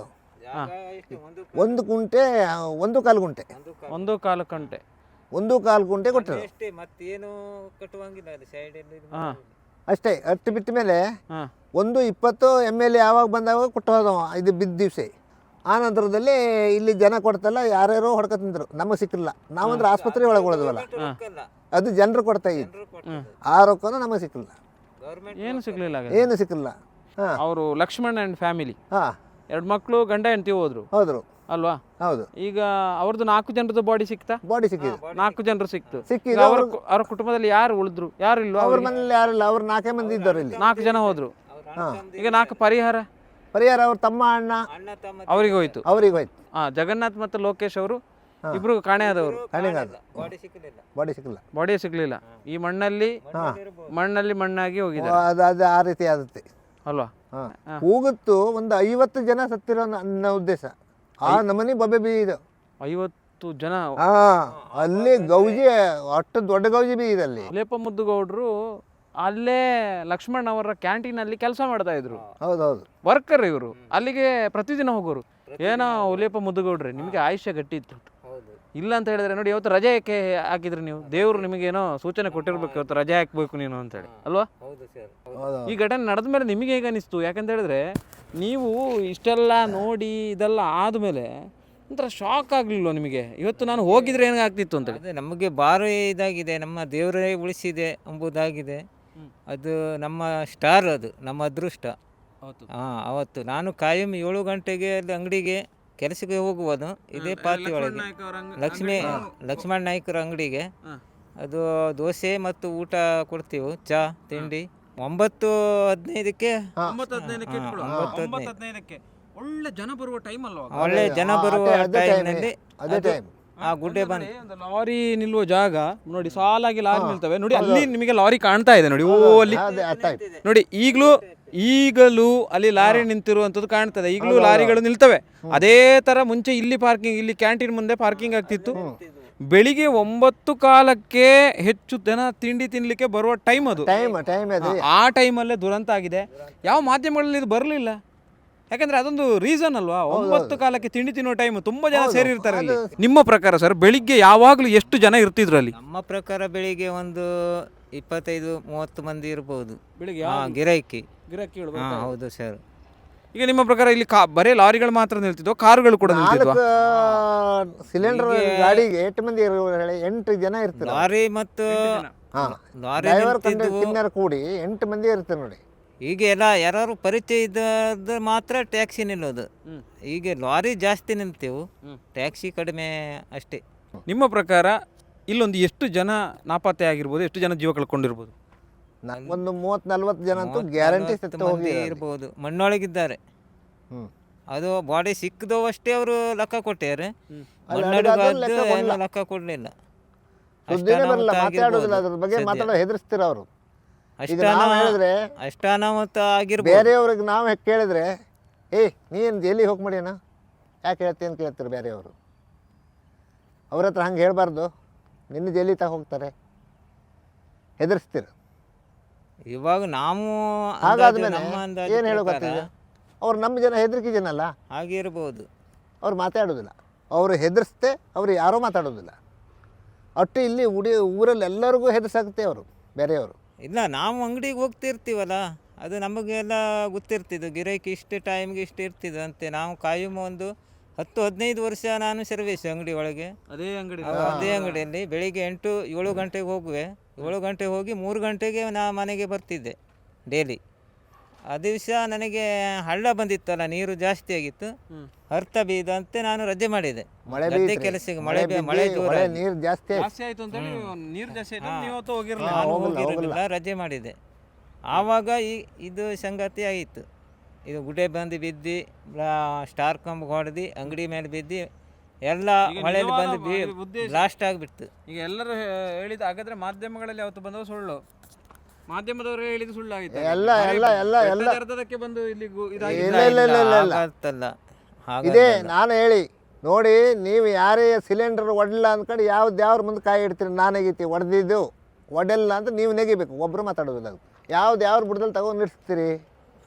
ಒಂದು ಕುಂಟೆ ಗುಂಟೆ ಒಂದು ಕಾಲು ಗುಂಟೆ ಒಂದು ಕಾಲು. ಒಂದು ಕಾಲು ಗಂಟೆ ಒಂದು ಕಾಲು ಗುಂಟೆ ಕೊಟ್ಟರು. ಅಷ್ಟೇ ಮತ್ತೇನು ಕಟ್ಟುವಂಗಿಲ್ಲ. ಸೈಡಲ್ಲಿ ಅಷ್ಟೇ ಅಟ್ಟು ಬಿಟ್ಟ ಮೇಲೆ ಹಾಂ. ಒಂದು ಇಪ್ಪತ್ತು ಎಂ ಎಲ್ ಎ ಯಾವಾಗ ಬಂದಾಗ ಕೊಟ್ಟು ಹೋದವ ಇದು ಬಿದ್ದ ದಿವಸ. ಆ ನಂತರದಲ್ಲಿ ಇಲ್ಲಿ ಜನ ಕೊಡ್ತಲ್ಲ ಯಾರ್ಯಾರೋ ಹೊಡ್ಕೊ ತಿಂದ್ರು. ನಮಗೆ ಸಿಕ್ಕಿಲ್ಲ. ನಾವಂದ್ರೆ ಆಸ್ಪತ್ರೆ ಒಳಗೆ ಉಳಿದ್ವಲ್ಲ. ಅದು ಜನರು ಕೊಡ್ತಾ ಇದ್ರು ಆ ರೊಕ್ಕನೂ ನಮಗೆ ಸಿಕ್ಕಿಲ್ಲ. ಏನು ಸಿಗ್ಲಿಲ್ಲ ಏನು ಸಿಕ್ಕಿಲ್ಲ. ಹಾಂ. ಅವರು ಲಕ್ಷ್ಮಣ್ ಆ್ಯಂಡ್ ಫ್ಯಾಮಿಲಿ. ಹಾಂ. ಎರಡು ಮಕ್ಕಳು ಗಂಡ ಹೆಂಡತಿ ಹೋದ್ರು. ಹೌದು ಅಲ್ವಾ? ಹೌದು. ಈಗ ಅವ್ರದ್ದು ನಾಲ್ಕು ಜನರದ್ದು ಬಾಡಿ ಸಿಕ್ತಾ? ಬಾಡಿ ಸಿಕ್ಕಿದೆ. ನಾಲ್ಕು ಜನರು ಸಿಕ್ತು. ಅವರ ಸಿಕ್ಕಿದೆ ಅವ್ರ ಅವ್ರ ಕುಟುಂಬದಲ್ಲಿ ಯಾರು ಉಳಿದ್ರು? ಯಾರು ಇಲ್ವಾ ಅವ್ರ ಮನೆಯಲ್ಲಿ ಮನೇಲಿ ಯಾರಿಲ್ಲ ಅವ್ರು ನಾಲ್ಕೇ ಮಂದಿ ಇದ್ದಾರೆ ಇಲ್ಲಿ. ನಾಲ್ಕು ಜನ ಹೋದ್ರು. ಈಗ ನಾಲ್ಕು ಪರಿಹಾರ? ಪರಿಹಾರ ಅವ್ರ ತಮ್ಮ ಅಣ್ಣ. ಅವ್ರಿಗೆ ತಮ್ಮ ಅವರಿಗೆ ಹೋಯ್ತು. ಅವ್ರಿಗೆ ಹೋಯ್ತು. ಹಾ ಜಗನ್ನಾಥ್ ಮತ್ತು ಲೋಕೇಶ್ ಅವರು ಇಬ್ರು ಕಾಣೆ ಆದವರು. ಕಣಿಗಾದ ಬಾಡಿ ಸಿಕ್ಕಲಿಲ್ಲ ಬಾಡಿ ಸಿಕ್ಕಿಲ್ಲ. ಬಾಡಿ ಸಿಗ್ಲಿಲ್ಲ ಈ ಮಣ್ಣಲ್ಲಿ ಮಣ್ಣಲ್ಲಿ ಮಣ್ಣಾಗಿ ಹೋಗಿದೆ ಅದು ಅದು ಆ ರೀತಿ ಆಗುತ್ತೆ. ಅಲ್ವಾ? ಹಾಂ. ಹೋಗುತ್ತು ಒಂದು ಐವತ್ತು ಜನ ಸತ್ತಿರೋ ನನ್ನ ಉದ್ದೇಶ. ಆ ನಮನಿ ಬಬೆ ಬೀ ಇದು. ಐವತ್ತು ಜನ ಹಾ ಅಲ್ಲಿ ಗೌಜಿ ಅಷ್ಟು ದೊಡ್ಡ ಗೌಜಿ ಬಿ ಇದೆ ಅಲ್ಲಿ. ಲೇಪ ಮುದ್ದುಗೌಡ್ರು ಅಲ್ಲೇ ಲಕ್ಷ್ಮಣ್ ಅವರ ಕ್ಯಾಂಟೀನ್ ಅಲ್ಲಿ ಕೆಲಸ ಮಾಡ್ತಾ ಇದ್ರು. ಹೌದೌದು. ವರ್ಕರ್ ಇವರು. ಅಲ್ಲಿಗೆ ಪ್ರತಿದಿನ ಹೋಗೋರು. ಏನೋ ಉಲೇಪ ಮುದ್ದುಗೌಡ್ರೆ ನಿಮಗೆ ಆಯುಷ್ಯ ಗಟ್ಟಿ ಇತ್ತು. ಇಲ್ಲ ಅಂತ ಹೇಳಿದ್ರೆ ನೋಡಿ ಇವತ್ತು ರಜೆ ಯಾಕೆ ಹಾಕಿದ್ರಿ ನೀವು? ದೇವರು ನಿಮಗೇನೋ ಸೂಚನೆ ಕೊಟ್ಟಿರ್ಬೇಕು ಇವತ್ತು ರಜೆ ಹಾಕ್ಬೇಕು ನೀನು ಅಂತೇಳಿ ಅಲ್ವಾ? ಹೌದು ಸರ್ ಈ ಘಟನೆ ನಡೆದ ಮೇಲೆ ನಿಮಗೆ ಹೇಗೆ ಅನಿಸ್ತು? ಯಾಕಂತ ಹೇಳಿದ್ರೆ ನೀವು ಇಷ್ಟೆಲ್ಲ ನೋಡಿ ಇದೆಲ್ಲ ಆದಮೇಲೆ ಒಂಥರ ಶಾಕ್ ಆಗಲಿಲ್ವ ನಿಮಗೆ? ಇವತ್ತು ನಾನು ಹೋಗಿದ್ರೆ ಏನಾಗ್ತಿತ್ತು ಅಂತ ಅದೇ ನಮಗೆ ಭಾರಿ ಇದಾಗಿದೆ ನಮ್ಮ ದೇವರೇ ಉಳಿಸಿದೆ ಎಂಬುದಾಗಿದೆ. ಅದು ನಮ್ಮ ಸ್ಟಾರ್ ಅದು ನಮ್ಮ ಅದೃಷ್ಟ. ಹಾಂ ಅವತ್ತು ನಾನು ಕಾಯಂ ಏಳು ಗಂಟೆಗೆ ಅಲ್ಲಿ ಅಂಗಡಿಗೆ ಕೆಲಸಕ್ಕೆ ಹೋಗುವುದು ಇದೇ ಪಾತಿ ಒಳಗೆ. ಲಕ್ಷ್ಮೀ ಲಕ್ಷ್ಮಣ ನಾಯ್ಕರ ಅಂಗಡಿಗೆ ಅದು ದೋಸೆ ಮತ್ತು ಊಟ ಕೊಡ್ತೀವಿ ಚಾ ತಿಂಡಿ. ಒಂಬತ್ತು ಹದಿನೈದಕ್ಕೆ ಒಂಬತ್ತು ಹದಿನೈದಕ್ಕೆ ಒಂಬತ್ತು ಒಂಬತ್ತು ಹದಿನೈದಕ್ಕೆ. ಒಳ್ಳೆ ಜನ ಬರುವ ಟೈಮ್ ಅಲ್ವಾ ಒಳ್ಳೆ ಜನ ಬರುವ ಟೈಮ್ನಲ್ಲಿ. ಆ ಗುಡ್ಡೆ ಬಂದು ಒಂದು ಲಾರಿ ನಿಲ್ಲುವ ಜಾಗ ನೋಡಿ ಸಾಲಾಗಿ ಲಾರಿ ನಿಲ್ತವೆ. ನೋಡಿ ಅಲ್ಲಿ ನಿಮಗೆ ಲಾರಿ ಕಾಣ್ತಾ ಇದೆ ನೋಡಿ. ಓ ಅಲ್ಲಿ ಅದೇ ಟೈಮ್ ನೋಡಿ ಈಗಲೂ ಈಗಲೂ ಅಲ್ಲಿ ಲಾರಿ ನಿಂತಿರುವಂಥದ್ದು ಕಾಣ್ತದೆ. ಈಗಲೂ ಲಾರಿಗಳು ನಿಲ್ತವೆ. ಅದೇ ತರ ಮುಂಚೆ ಇಲ್ಲಿ ಪಾರ್ಕಿಂಗ್ ಇಲ್ಲಿ ಕ್ಯಾಂಟೀನ್ ಮುಂದೆ ಪಾರ್ಕಿಂಗ್ ಆಗ್ತಿತ್ತು. ಬೆಳಿಗ್ಗೆ ಒಂಬತ್ತು ಕಾಲಕ್ಕೆ ಹೆಚ್ಚು ಜನ ತಿಂಡಿ ತಿನ್ಲಿಕ್ಕೆ ಬರುವ ಟೈಮ್ ಅದು. ಟೈಮ್ ಟೈಮ್ ಅದು. ಆ ಟೈಮಲ್ಲೇ ದುರಂತ ಆಗಿದೆ. ಯಾವ ಮಾಧ್ಯಮಗಳಲ್ಲಿ ಇದು ಬರಲಿಲ್ಲ. ಯಾಕಂದ್ರೆ ಅದೊಂದು ರೀಸನ್ ಅಲ್ವಾ? ಒಂಬತ್ತು ಕಾಲಕ್ಕೆ ತಿಂಡಿ ತಿನ್ನೋ ಟೈಮ್ ತುಂಬಾ ಜನ ಸೇರಿರ್ತಾರೆ ಅಲ್ಲಿ. ನಿಮ್ಮ ಪ್ರಕಾರ ಸರ್ ಬೆಳಿಗ್ಗೆ ಯಾವಾಗಲೂ ಎಷ್ಟು ಜನ ಇರ್ತಿದ್ರು ಅಲ್ಲಿ? ನಮ್ಮ ಪ್ರಕಾರ ಬೆಳಿಗ್ಗೆ ಒಂದು ಇಪ್ಪತ್ತೈದು ಮೂವತ್ತು ಮಂದಿ ಇರ್ಬೋದು. ಬೆಳಿಗ್ಗೆ ಹಾಂ ಗಿರಾಕಿ. ಗಿರಾಕಿಗಳು ಹಾಂ ಹೌದು ಸರ್. ಈಗ ನಿಮ್ಮ ಪ್ರಕಾರ ಇಲ್ಲಿ ಕಾ ಬರೇ ಲಾರಿಗಳು ಮಾತ್ರ ನಿಲ್ತಿದ್ವು? ಕಾರುಗಳು ಕೂಡ ನಿಲ್ತಿದ್ವಾ? ನಾಲ್ಕು ಸಿಲಿಂಡರ್ ಗಾಡಿಗೆ ಎಷ್ಟು ಮಂದಿ ಇರೋ- ಹೇಳಿ ಎಂಟು ಜನ ಇರ್ತಾರೆ. ಲಾರಿ ಮತ್ತು ಹಾ ಲಾರಿ ಡ್ರೈವರ್. ಕಿನ್ನರ್ ಕೂಡಿ ಎಂಟು ಮಂದಿ ಇರ್ತಾರೆ ನೋಡಿ. ಈಗ ಎಲ್ಲ ಯಾರು ಪರಿಚಯ ಇದ್ದ ಮಾತ್ರ ಟ್ಯಾಕ್ಸಿ ನಿಲ್ಲೋದು. ಹ್ಮ್. ಈಗ ಲಾರಿ ಜಾಸ್ತಿ ನಿಲ್ತೇವು ಹ್ಮ್. ಟ್ಯಾಕ್ಸಿ ಕಡಿಮೆ ಅಷ್ಟೇ. ನಿಮ್ಮ ಪ್ರಕಾರ ಇಲ್ಲೊಂದು ಎಷ್ಟು ಜನ ನಾಪತ್ತೆ ಆಗಿರ್ಬೋದು ಎಷ್ಟು ಜನ ಜೀವ ಕಳ್ಕೊಂಡಿರ್ಬೋದು? ಒಂದು ಮೂವತ್ ನಲ್ವತ್ತು ಜನ ಅಂತೂ ಗ್ಯಾರಂಟಿ ಸತ್ತು ಹೋಗಿ ಇರ್ಬೋದು. ಮಣ್ಣೊಳಗಿದ್ದಾರೆ. ಅದು ಬಾಡಿ ಸಿಕ್ಕದವಷ್ಟೇ ಅವರು ಲೆಕ್ಕ ಕೊಟ್ಟಾರೆ ಲೆಕ್ಕ ಕೊಡ್ಲಿಲ್ಲ. ಬರಲ್ಲ ಮಾತಾಡೋದಿಲ್ಲ ಅದ್ರ ಬಗ್ಗೆ ಮಾತಾಡೋ ಹೆದರ್ಸ್ತೀರ ಅವರು. ಹೇಳಿದ್ರೆ ಅಷ್ಟಾನಾಮತ ಆಗಿರ್ಬೋದು. ಬೇರೆಯವ್ರಿಗೆ ನಾವು ಕೇಳಿದ್ರೆ ಏ ನೀನು ಎಲ್ಲಿ ಹೋಗಿ ಮಾಡ್ಯಾನ? ಯಾಕೆ ಹೇಳ್ತೀನಿ ಅಂತ ಕೇಳ್ತಾರೆ ಬೇರೆಯವರು. ಅವ್ರ ಹತ್ರ ಹಂಗೆ ಹೇಳ್ಬಾರ್ದು. ನಿನ್ನ ಜೈಲಿ ತಗ ಹೋಗ್ತಾರೆ. ಹೆದರ್ಸ್ತೀರ? ಇವಾಗ ನಾವು ಹಾಗಾದ್ಮೇಲೆ ಏನು ಗೊತ್ತಿಲ್ಲ ಅವ್ರು ನಮ್ಮ ಜನ ಹೆದರಿಕೆ ಜನ ಅಲ್ಲ ಆಗಿರ್ಬೋದು ಅವ್ರು ಮಾತಾಡೋದಿಲ್ಲ. ಅವರು ಹೆದರ್ಸ್ತೆ ಅವ್ರು ಯಾರೂ ಮಾತಾಡೋದಿಲ್ಲ. ಅಷ್ಟು ಇಲ್ಲಿ ಉಡಿ ಊರಲ್ಲಿ ಎಲ್ಲರಿಗೂ ಹೆದರ್ಸಾಗುತ್ತೆ ಅವರು ಬೇರೆಯವರು. ಇಲ್ಲ ನಾವು ಅಂಗಡಿಗೆ ಹೋಗ್ತಿರ್ತೀವಲ್ಲ ಅದು ನಮಗೆಲ್ಲ ಗೊತ್ತಿರ್ತಿದ್ದು. ಗಿರಾಕಿ ಇಷ್ಟು ಟೈಮ್ಗೆ ಇಷ್ಟು ಇರ್ತಿದ್ದು ಅಂತೆ ನಾವು ಕಾಯುಮ ಒಂದು ಹತ್ತು ಹದಿನೈದು ವರ್ಷ ನಾನು ಸರ್ವಿಸ್ ಅಂಗಡಿ ಒಳಗೆ. ಅದೇ ಅಂಗಡಿ ಅದೇ ಅಂಗಡಿಯಲ್ಲಿ ಬೆಳಿಗ್ಗೆ ಎಂಟು ಏಳು ಗಂಟೆಗೆ ಹೋಗುವೆ. ಏಳು ಗಂಟೆಗೆ ಹೋಗಿ ಮೂರು ಗಂಟೆಗೆ ನಾ ಮನೆಗೆ ಬರ್ತಿದ್ದೆ ಡೇಲಿ ಆ ದಿವಸ ನನಗೆ ಹಳ್ಳ ಬಂದಿತ್ತಲ್ಲ ನೀರು ಜಾಸ್ತಿ ಆಗಿತ್ತು. ಅರ್ಥ ಬೀದಂತೆ ನಾನು ರಜೆ ಮಾಡಿದೆ. ಕೆಲಸಕ್ಕೆ ಮಳೆ ಮಳೆ ಮಳೆ ಜೋರ ನೀರು ಜಾಸ್ತಿ ಆಯ್ತು. ಜಾಸ್ತಿ ಆಯ್ತು ಅಂತ ಹೇಳಿ ನೀರು ಜಾಸ್ತಿ ಆಯ್ತು ನೀವು ಹೋಗಿರಲಿಲ್ಲ. ಹೋಗಿರಲಿಲ್ಲ ರಜೆ ಮಾಡಿದೆ. ಆವಾಗ ಈ ಇದು ಸಂಗತಿ ಆಯಿತು. ಇದು ಗುಡ್ಡೆ ಬಂದು ಬಿದ್ದು ಸ್ಟಾರ್ ಕಂಬ ಹೊಡೆದು ಅಂಗಡಿ ಮೇಲೆ ಬಿದ್ದು ಎಲ್ಲ ಮಳೆಯಲ್ಲಿ ಬಂದು ಬಿ ಬ್ಲಾಸ್ಟ್ ಆಗಿಬಿಡ್ತು. ಈಗ ಎಲ್ಲರೂ ಹೇಳಿದ ಹಾಗಾದ್ರೆ ಮಾಧ್ಯಮಗಳಲ್ಲಿ ಅವತ್ತು ಬಂದವ ಸುಳ್ಳು? ಮಾಧ್ಯಮದವರು ಹೇಳಿದ ಸುಳ್ಳು ಎಲ್ಲ ಎಲ್ಲ ಎಲ್ಲ ಎಲ್ಲ. ಅರ್ಧದಕ್ಕೆ ಬಂದು ಇಲ್ಲಿ ಇಲ್ಲ ಇಲ್ಲ ಇಲ್ಲ ಇಲ್ಲ ಇದೇ ನಾನು ಹೇಳಿ ನೋಡಿ ನೀವು ಯಾರೇ ಸಿಲಿಂಡರ್ ಒಡಲಿಲ್ಲ ಅಂದ್ಕೊಂಡು ಯಾವ್ದು ಯಾವ್ರ ಮುಂದೆ ಕಾಯಿ ಇಡ್ತೀರಿ? ನಾನು ನೆಗಿತಿ ಒಡೆದಿದ್ದು ಒಡಲಿಲ್ಲ ಅಂತ ನೀವು ನೆಗಿಬೇಕು ಒಬ್ಬರು ಮಾತಾಡೋದಿಲ್ಲ ಯಾವ್ದು ಯಾವ್ರ ಬುಡದಲ್ಲಿ ತಗೊಂಡು ನಿಲ್ಲಿಸ್ತೀರಿ